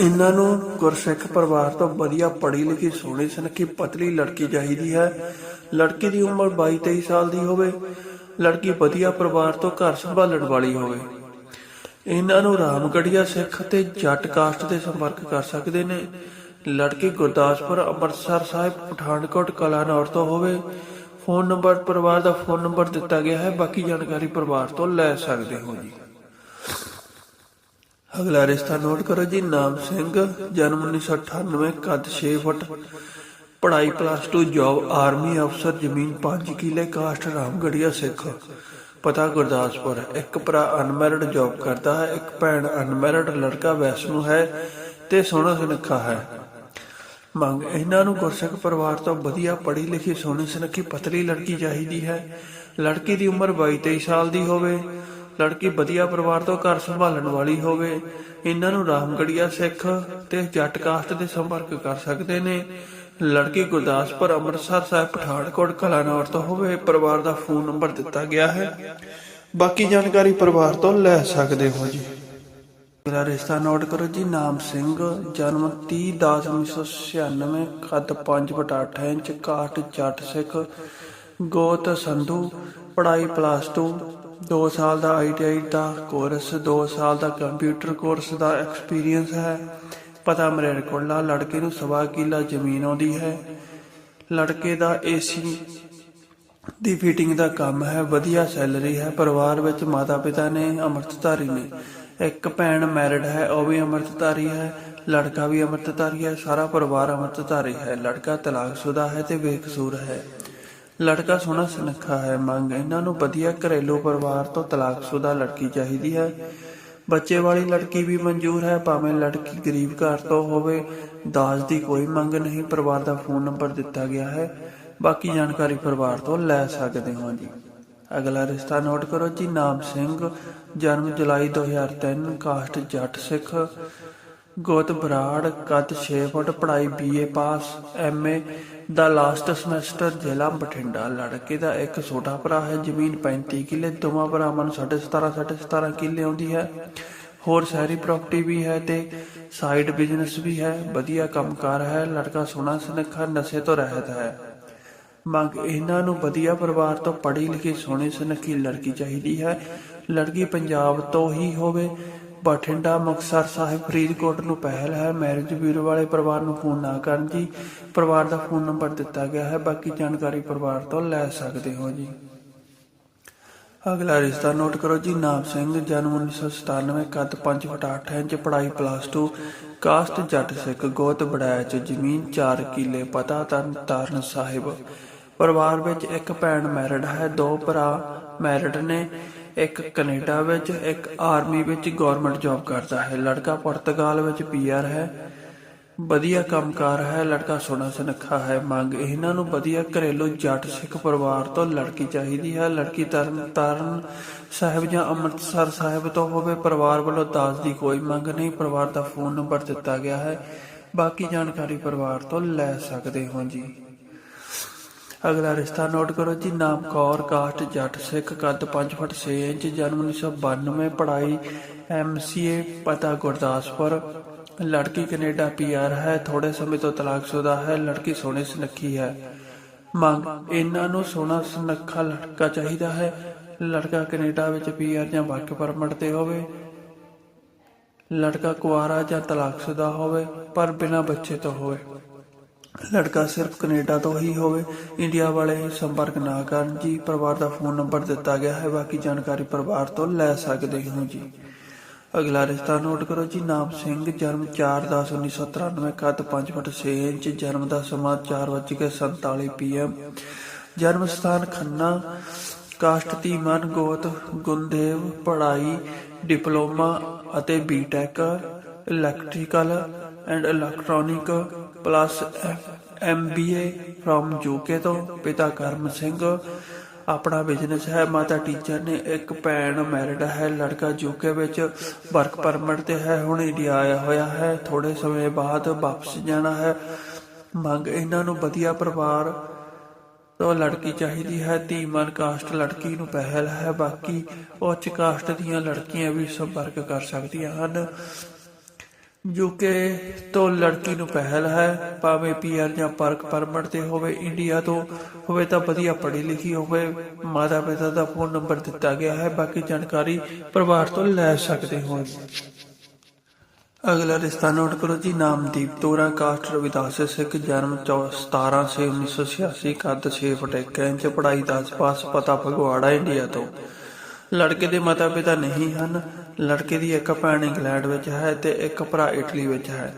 A: ਇਹਨਾਂ ਨੂੰ ਗੁਰਸਿੱਖ ਪਰਿਵਾਰ ਤੋਂ ਵਧੀਆ ਪੜ੍ਹੀ ਲਿਖੀ ਸੋਹਣੀ ਸੁਨੱਖੀ ਪਤਲੀ ਲੜਕੀ ਚਾਹੀਦੀ ਹੈ। ਲੜਕੀ ਦੀ ਉਮਰ 22 23 ਸਾਲ ਦੀ ਹੋਵੇ, ਲੜਕੀ ਵਧੀਆ ਪਰਿਵਾਰ ਤੋਂ ਘਰ ਸੰਭਾਲਣ ਵਾਲੀ ਹੋਵੇ। ਇਹਨਾਂ ਨੂੰ ਰਾਮਗੜੀਆ ਸਿੱਖ ਤੇ ਜੱਟ ਕਾਸਟ ਦੇ ਸੰਪਰਕ ਕਰ ਸਕਦੇ ਨੇ। ਲੜਕੀ ਗੁਰਦਾਸਪੁਰ ਅੰਮ੍ਰਿਤਸਰ ਸਾਹਿਬ, ਪਠਾਨਕੋਟ ਕਲਾਨੌਰ ਤੋਂ ਹੋਵੇ, ਫੋਨ ਨੰਬਰ ਪਰਿਵਾਰ ਦਾ ਫੋਨ ਨੰਬਰ ਦਿੱਤਾ ਗਿਆ ਹੈ, ਬਾਕੀ ਜਾਣਕਾਰੀ ਪਰਿਵਾਰ ਤੋਂ ਲੈ ਸਕਦੇ ਹੋ ਜੀ। ਅਗਲਾ ਰਿਸ਼ਤਾ ਨੋਟ ਕਰੋ ਜੀ, ਨਾਮ ਸਿੰਘ, ਜਨਮ 1998 ਕੱਦ 6 ਫੁੱਟ, ਪੜ੍ਹਾਈ ਪਲੱਸ 2 ਜੌਬ ਆਰਮੀ ਅਫਸਰ ਜ਼ਮੀਨ 5 ਕਿੱਲੇ ਕਾਸਟ ਰਾਮਗੜੀਆ ਸਿੱਖ। ਪਤਾ ਗੁਰਦਾਸਪੁਰ, ਇੱਕ ਭਰਾ ਅਨਮੈਰਿਡ ਜੌਬ ਕਰਦਾ ਹੈ, ਇੱਕ ਭੈਣ ਅਨਮੈਰਿਡ ਲੜਕਾ ਵੈਸ਼ਨੂ ਹੈ ਤੇ ਸੋਹਣਾ ਸੁਨੱਖਾ ਹੈ। ਮੰਗ, ਇਹਨਾਂ ਨੂੰ ਗੁਰਸਿੱਖ ਪਰਿਵਾਰ ਤੋਂ ਵਧੀਆ ਪੜ੍ਹੀ ਲਿਖੀ ਸੋਹਣੀ ਸੁਨੱਖੀ ਪਤਲੀ ਲੜਕੀ ਚਾਹੀਦੀ ਹੈ। ਲੜਕੀ ਦੀ ਉਮਰ 22 23 ਸਾਲ ਦੀ ਹੋਵੇ ਲੜਕੀ ਵਧੀਆ ਪਰਿਵਾਰ ਤੋਂ ਘਰ ਸੰਭਾਲਣ ਵਾਲੀ ਹੋਵੇ, ਇਹਨਾਂ ਨੂੰ ਰਾਮਗੜੀਆ ਸਿੱਖ ਤੇ ਜੱਟ ਕਾਸਟ ਦੇ ਸੰਪਰਕ ਕਰ ਸਕਦੇ ਨੇ। ਲੜਕੀ ਗੁਰਦਾਸਪੁਰ ਅੰਮ੍ਰਿਤਸਰ ਸਾਹਿਬ ਪਠਾਨਕੋਟ ਕਲਾਨੌਰ ਤੋਂ ਹੋਵੇ, ਪਰਿਵਾਰ ਦਾ ਫੋਨ ਨੰਬਰ ਦਿੱਤਾ ਗਿਆ ਹੈ। ਬਾਕੀ ਜਾਣਕਾਰੀ ਪਰਿਵਾਰ ਤੋਂ ਲੈ ਸਕਦੇ ਹੋ ਜੀ। ਮੇਰਾ ਰਿਸ਼ਤਾ ਨੋਟ ਕਰੋ ਜੀ, ਨਾਮ ਸਿੰਘ, ਜਨਮ 30/10/1996 ਕੱਦ 5/8 ਇੰਚ ਕਾਟ ਜੱਟ ਸਿੱਖ, ਗੋਤ ਸੰਧੂ ਪੜਾਈ ਪਲੱਸ 2 2 ਸਾਲ ਦਾ ਆਈਟੀਆਈ ਦਾ ਕੋਰਸ 2 ਸਾਲ ਦਾ ਕੰਪਿਊਟਰ ਕੋਰਸ ਦਾ ਐਕਸਪੀਰੀਅੰਸ ਹੈ। ਪਤਾ ਮਰੇਰਕੋਟਲਾ ਲੜਕੇ ਨੂੰ ਸਵਾ ਕਿੱਲਾ ਜ਼ਮੀਨ ਆਉਂਦੀ ਹੈ। ਲੜਕੇ ਦਾ ਏਸੀ ਦੀ ਫਿਟਿੰਗ ਦਾ ਕੰਮ ਹੈ, ਵਧੀਆ ਸੈਲਰੀ ਹੈ, ਪਰਿਵਾਰ ਵਿੱਚ ਮਾਤਾ ਪਿਤਾ ਨੇ ਅੰਮ੍ਰਿਤਧਾਰੀ ਨੇ। ਇੱਕ ਭੈਣ ਮੈਰਿਡ ਹੈ, ਉਹ ਵੀ ਅੰਮ੍ਰਿਤਧਾਰੀ ਹੈ, ਲੜਕਾ ਵੀ ਅੰਮ੍ਰਿਤਧਾਰੀ ਹੈ, ਸਾਰਾ ਪਰਿਵਾਰ ਅੰਮ੍ਰਿਤਧਾਰੀ ਹੈ। ਲੜਕਾ ਤਲਾਕਸ਼ੁਦਾ ਹੈ ਤੇ ਬੇਕਸੂਰ ਹੈ। ਲੜਕਾ ਸੋਹਣਾ ਸੁਨੱਖਾ ਹੈ, ਮੰਗ ਇਹਨਾਂ ਨੂੰ ਵਧੀਆ ਘਰੇਲੂ ਪਰਿਵਾਰ ਤੋਂ ਤਲਾਕਸ਼ੁਦਾ ਲੜਕੀ ਚਾਹੀਦੀ ਹੈ। ਬੱਚੇ ਵਾਲੀ ਲੜਕੀ ਵੀ ਮਨਜ਼ੂਰ ਹੈ, ਭਾਵੇਂ ਲੜਕੀ ਗਰੀਬ ਘਰ ਤੋਂ ਹੋਵੇ। ਦਾਜ ਦੀ ਕੋਈ ਮੰਗ ਨਹੀਂ, ਪਰਿਵਾਰ ਦਾ ਫੋਨ ਨੰਬਰ ਦਿੱਤਾ ਗਿਆ ਹੈ। ਬਾਕੀ ਜਾਣਕਾਰੀ ਪਰਿਵਾਰ ਤੋਂ ਲੈ ਸਕਦੇ ਹੋ ਜੀ। ਅਗਲਾ ਰਿਸ਼ਤਾ ਨੋਟ ਕਰੋ ਜੀ, ਨਾਮ ਸਿੰਘ, ਜਨਮ ਜੁਲਾਈ 2003 ਕਾਸਟ ਜੱਟ ਸਿੱਖ। ਗੋਤ ਬਰਾੜ, ਕੱਦ 6 ਫੁੱਟ, ਪੜ੍ਹਾਈ ਬੀਏ ਪਾਸ ਐਮਏ ਦਾ ਲਾਸਟ ਸਮੈਸਟਰ ਜ਼ਿਲ੍ਹਾ ਬਠਿੰਡਾ, ਲੜਕੇ ਦਾ ਇੱਕ ਛੋਟਾ ਭਰਾ ਹੈ, ਜ਼ਮੀਨ 35 ਕਿੱਲੇ, ਦੋਵਾਂ ਭਰਾਵਾਂ ਨੂੰ 17.5 17.5 ਕਿੱਲੇ ਆਉਂਦੀ ਹੈ। ਹੋਰ ਸ਼ਹਿਰੀ ਪ੍ਰਾਪਰਟੀ ਵੀ ਹੈ ਤੇ ਸਾਈਡ ਬਿਜ਼ਨਸ ਵੀ ਹੈ, ਵਧੀਆ ਕੰਮਕਾਰ ਹੈ, ਲੜਕਾ ਸੋਹਣਾ ਸੁਨੱਖਾ, ਨਸ਼ੇ ਤੋਂ ਰਹਿਤ ਹੈ। ਮੰਗ ਇਹਨਾਂ ਨੂੰ ਵਧੀਆ ਪਰਿਵਾਰ ਤੋਂ ਪੜ੍ਹੀ ਲਿਖੀ ਸੋਹਣੀ ਸੁਨੱਖੀ ਲੜਕੀ ਚਾਹੀਦੀ ਹੈ। ਲੜਕੀ ਪੰਜਾਬ ਤੋਂ ਹੀ ਹੋਵੇ ਬਠਿੰਡਾ ਮੁਕਤਸਰ ਸਾਹਿਬ ਫਰੀਦਕੋਟ ਨੂੰ ਪਹਿਲ ਹੈ। ਮੈਰਿਜ ਬਿਊਰੋ ਵਾਲੇ ਪਰਿਵਾਰ ਨੂੰ ਫੋਨ ਨਾ ਕਰਨ ਜੀ ਪਰਿਵਾਰ ਦਾ ਫੋਨ ਨੰਬਰ ਦਿੱਤਾ ਗਿਆ ਹੈ। ਬਾਕੀ ਜਾਣਕਾਰੀ ਪਰਿਵਾਰ ਤੋਂ ਲੈ ਸਕਦੇ ਹੋ ਜੀ। ਅਗਲਾ ਰਿਸ਼ਤਾ ਨੋਟ ਕਰੋ ਜੀ। ਨਾਮ ਸਿੰਘ, ਜਨਮ 1997 ਕੱਦ 5 ਫੁੱਟ 8 ਇੰਚ, ਪੜ੍ਹਾਈ ਪਲੱਸ 2 ਕਾਸਟ ਜੱਟ ਸਿੱਖ, ਗੋਤ ਬੜੈਚ ਜ਼ਮੀਨ 4 ਕਿੱਲੇ ਪਤਾ ਤਰਨ ਤਾਰਨ ਸਾਹਿਬ। ਪਰਿਵਾਰ ਵਿੱਚ ਇੱਕ ਭੈਣ ਮੈਰਿਡ ਹੈ। ਦੋ ਭਰਾ ਮੈਰਿਡ ਨੇ। ਇੱਕ ਕੈਨੇਡਾ ਵਿੱਚ, ਇੱਕ ਆਰਮੀ ਵਿੱਚ ਗਵਰਨਮੈਂਟ ਜੌਬ ਕਰਦਾ ਹੈ। ਲੜਕਾ ਪੁਰਤਗਾਲ ਵਿੱਚ ਪੀਆਰ ਹੈ। ਵਧੀਆ ਕੰਮਕਾਰ ਹੈ। ਲੜਕਾ ਸੋਹਣਾ ਸੁਨੱਖਾ ਹੈ। ਮੰਗ, ਇਹਨਾਂ ਨੂੰ ਵਧੀਆ ਘਰੇਲੂ ਜੱਟ ਸਿੱਖ ਪਰਿਵਾਰ ਤੋਂ ਲੜਕੀ ਚਾਹੀਦੀ ਹੈ। ਲੜਕੀ ਤਰਨ ਤਾਰਨ ਸਾਹਿਬ ਜਾਂ ਅੰਮ੍ਰਿਤਸਰ ਸਾਹਿਬ ਤੋਂ ਹੋਵੇ, ਪਰਿਵਾਰ ਵੱਲੋਂ ਦਾਜ ਦੀ ਕੋਈ ਮੰਗ ਨਹੀਂ। ਪਰਿਵਾਰ ਦਾ ਫੋਨ ਨੰਬਰ ਦਿੱਤਾ ਗਿਆ ਹੈ। ਬਾਕੀ ਜਾਣਕਾਰੀ ਪਰਿਵਾਰ ਤੋਂ ਲੈ ਸਕਦੇ ਹੋ ਜੀ। ਅਗਲਾ ਰਿਸ਼ਤਾ ਨੋਟ ਕਰੋ ਜੀ, ਨਾਮ ਕੌਰ, ਕਾਸਟ, ਜੱਟ, ਸਿੱਖ ਕੱਦ 5 ਫੁੱਟ 6 ਇੰਚ, ਜਨਮ 1992 ਪੜ੍ਹਾਈ ਐਮਸੀਏ ਪਤਾ ਗੁਰਦਾਸਪੁਰ। ਲੜਕੀ ਕੈਨੇਡਾ ਪੀਆਰ ਹੈ ਥੋੜੇ ਸਮੇਂ ਤੋਂ ਤਲਾਕਸ਼ੁਦਾ ਹੈ, ਲੜਕੀ ਸੋਹਣੀ ਸੁਨੱਖੀ ਹੈ। ਮੰਗ, ਇਹਨਾਂ ਨੂੰ ਸੋਹਣਾ ਸੁਨੱਖਾ ਲੜਕਾ ਚਾਹੀਦਾ ਹੈ। ਲੜਕਾ ਕੈਨੇਡਾ ਵਿੱਚ ਪੀਆਰ ਜਾਂ ਵਰਕ ਪਰਮਿਟ ਤੇ ਹੋਵੇ, ਲੜਕਾ ਕੁਆਰਾ ਜਾਂ ਤਲਾਕਸ਼ੁਦਾ ਹੋਵੇ, ਪਰ ਬਿਨਾਂ ਬੱਚੇ ਤੋਂ ਹੋਵੇ। ਲੜਕਾ ਸਿਰਫ ਕੈਨੇਡਾ ਤੋਂ ਹੀ ਹੋਵੇ, ਇੰਡੀਆ ਵਾਲੇ ਸੰਪਰਕ ਨਾ ਕਰਨ ਜੀ, ਪਰਿਵਾਰ ਦਾ ਫੋਨ ਨੰਬਰ ਦਿੱਤਾ ਗਿਆ ਹੈ, ਬਾਕੀ ਜਾਣਕਾਰੀ ਪਰਿਵਾਰ ਤੋਂ ਲੈ ਸਕਦੇ ਹੋ ਜੀ। ਅਗਲਾ ਰਿਸ਼ਤਾ ਨੋਟ ਕਰੋ ਜੀ, ਨਾਮ ਸਿੰਘ, ਜਨਮ 4/10/1993 ਕੱਦ 5 ਫੁੱਟ 6 ਇੰਚ, ਜਨਮ ਦਾ ਸਮਾਂ 4:47 ਪੀਐਮ ਜਨਮ ਸਥਾਨ ਖੰਨਾ, ਕਾਸਟ ਧੀਮਨ, ਗੋਤ ਗੁੰਦੇਵ ਪੜ੍ਹਾਈ, ਡਿਪਲੋਮਾ ਅਤੇ BTech electrical and electronic plus MBA from UK ਤੋਂ, ਪਿਤਾ ਕਰਮ ਸਿੰਘ। ਆਪਣਾ ਬਿਜ਼ਨਸ ਹੈ, ਮਾਤਾ ਟੀਚਰ ਨੇ ਇੱਕ ਭੈਣ ਮੈਰਿਡ ਹੈ, ਲੜਕਾ ਯੂਕੇ ਵਿੱਚ ਵਰਕ ਪਰਮਿਟ ਤੇ ਹੈ, ਹੁਣ ਇੰਡੀਆ ਆਇਆ ਹੋਇਆ ਹੈ। ਥੋੜੇ ਸਮੇਂ ਬਾਅਦ ਵਾਪਸ ਜਾਣਾ ਹੈ। ਮੰਗ ਇਹਨਾਂ ਨੂੰ ਵਧੀਆ ਪਰਿਵਾਰ ਤੋਂ ਲੜਕੀ ਚਾਹੀਦੀ ਹੈ। ਧੀਮਨ ਕਾਸਟ ਲੜਕੀ ਨੂੰ ਪਹਿਲ ਹੈ। ਬਾਕੀ ਉੱਚ ਕਾਸਟ ਦੀਆਂ ਲੜਕੀਆਂ ਵੀ ਸੰਪਰਕ ਕਰ ਸਕਦੀਆਂ ਹਨ। ਯੂਕੇ ਤੋਂ ਲੜਕੀ ਨੂੰ ਪਹਿਲ ਹੈ, ਭਾਵੇਂ ਪੀਆਰ ਜਾਂ ਪਰਕ ਪਰਮਿਟ ਤੇ ਹੋਵੇ ਇੰਡੀਆ ਤੋਂ ਹੋਵੇ ਤਾਂ ਵਧੀਆ ਪੜ੍ਹੀ ਲਿਖੀ ਹੋਵੇ, ਮਾਤਾ ਪਿਤਾ ਦਾ ਫੋਨ ਨੰਬਰ ਦਿੱਤਾ ਗਿਆ ਹੈ, ਬਾਕੀ ਜਾਣਕਾਰੀ ਪਰਿਵਾਰ ਤੋਂ ਲੈ ਸਕਦੇ ਹੋ ਅਗਲਾ ਰਿਸ਼ਤਾ ਨੋਟ ਕਰੋ ਜੀ ਨਾਮਦੀਪ ਤੋਰਾ, ਕਾਸਟ ਰਵਿਦਾਸ ਸਿੱਖ, ਜਨਮ 17 ਸੇ 1986 ਕੱਦ 6 ਫੁੱਟ 1 ਇੰਚ, ਪੜ੍ਹਾਈ 10 ਪਾਸ, ਪਤਾ ਫਗਵਾੜਾ ਇੰਡੀਆ ਤੋਂ। ਲੜਕੇ ਦੇ ਮਾਤਾ ਪਿਤਾ ਨਹੀਂ ਹਨ ਲੜਕੇ ਦੀ ਇੱਕ ਭੈਣ ਇੰਗਲੈਂਡ ਵਿੱਚ ਹੈ ਤੇ ਇੱਕ ਭਰਾ ਇਟਲੀ ਵਿੱਚ ਹੈ।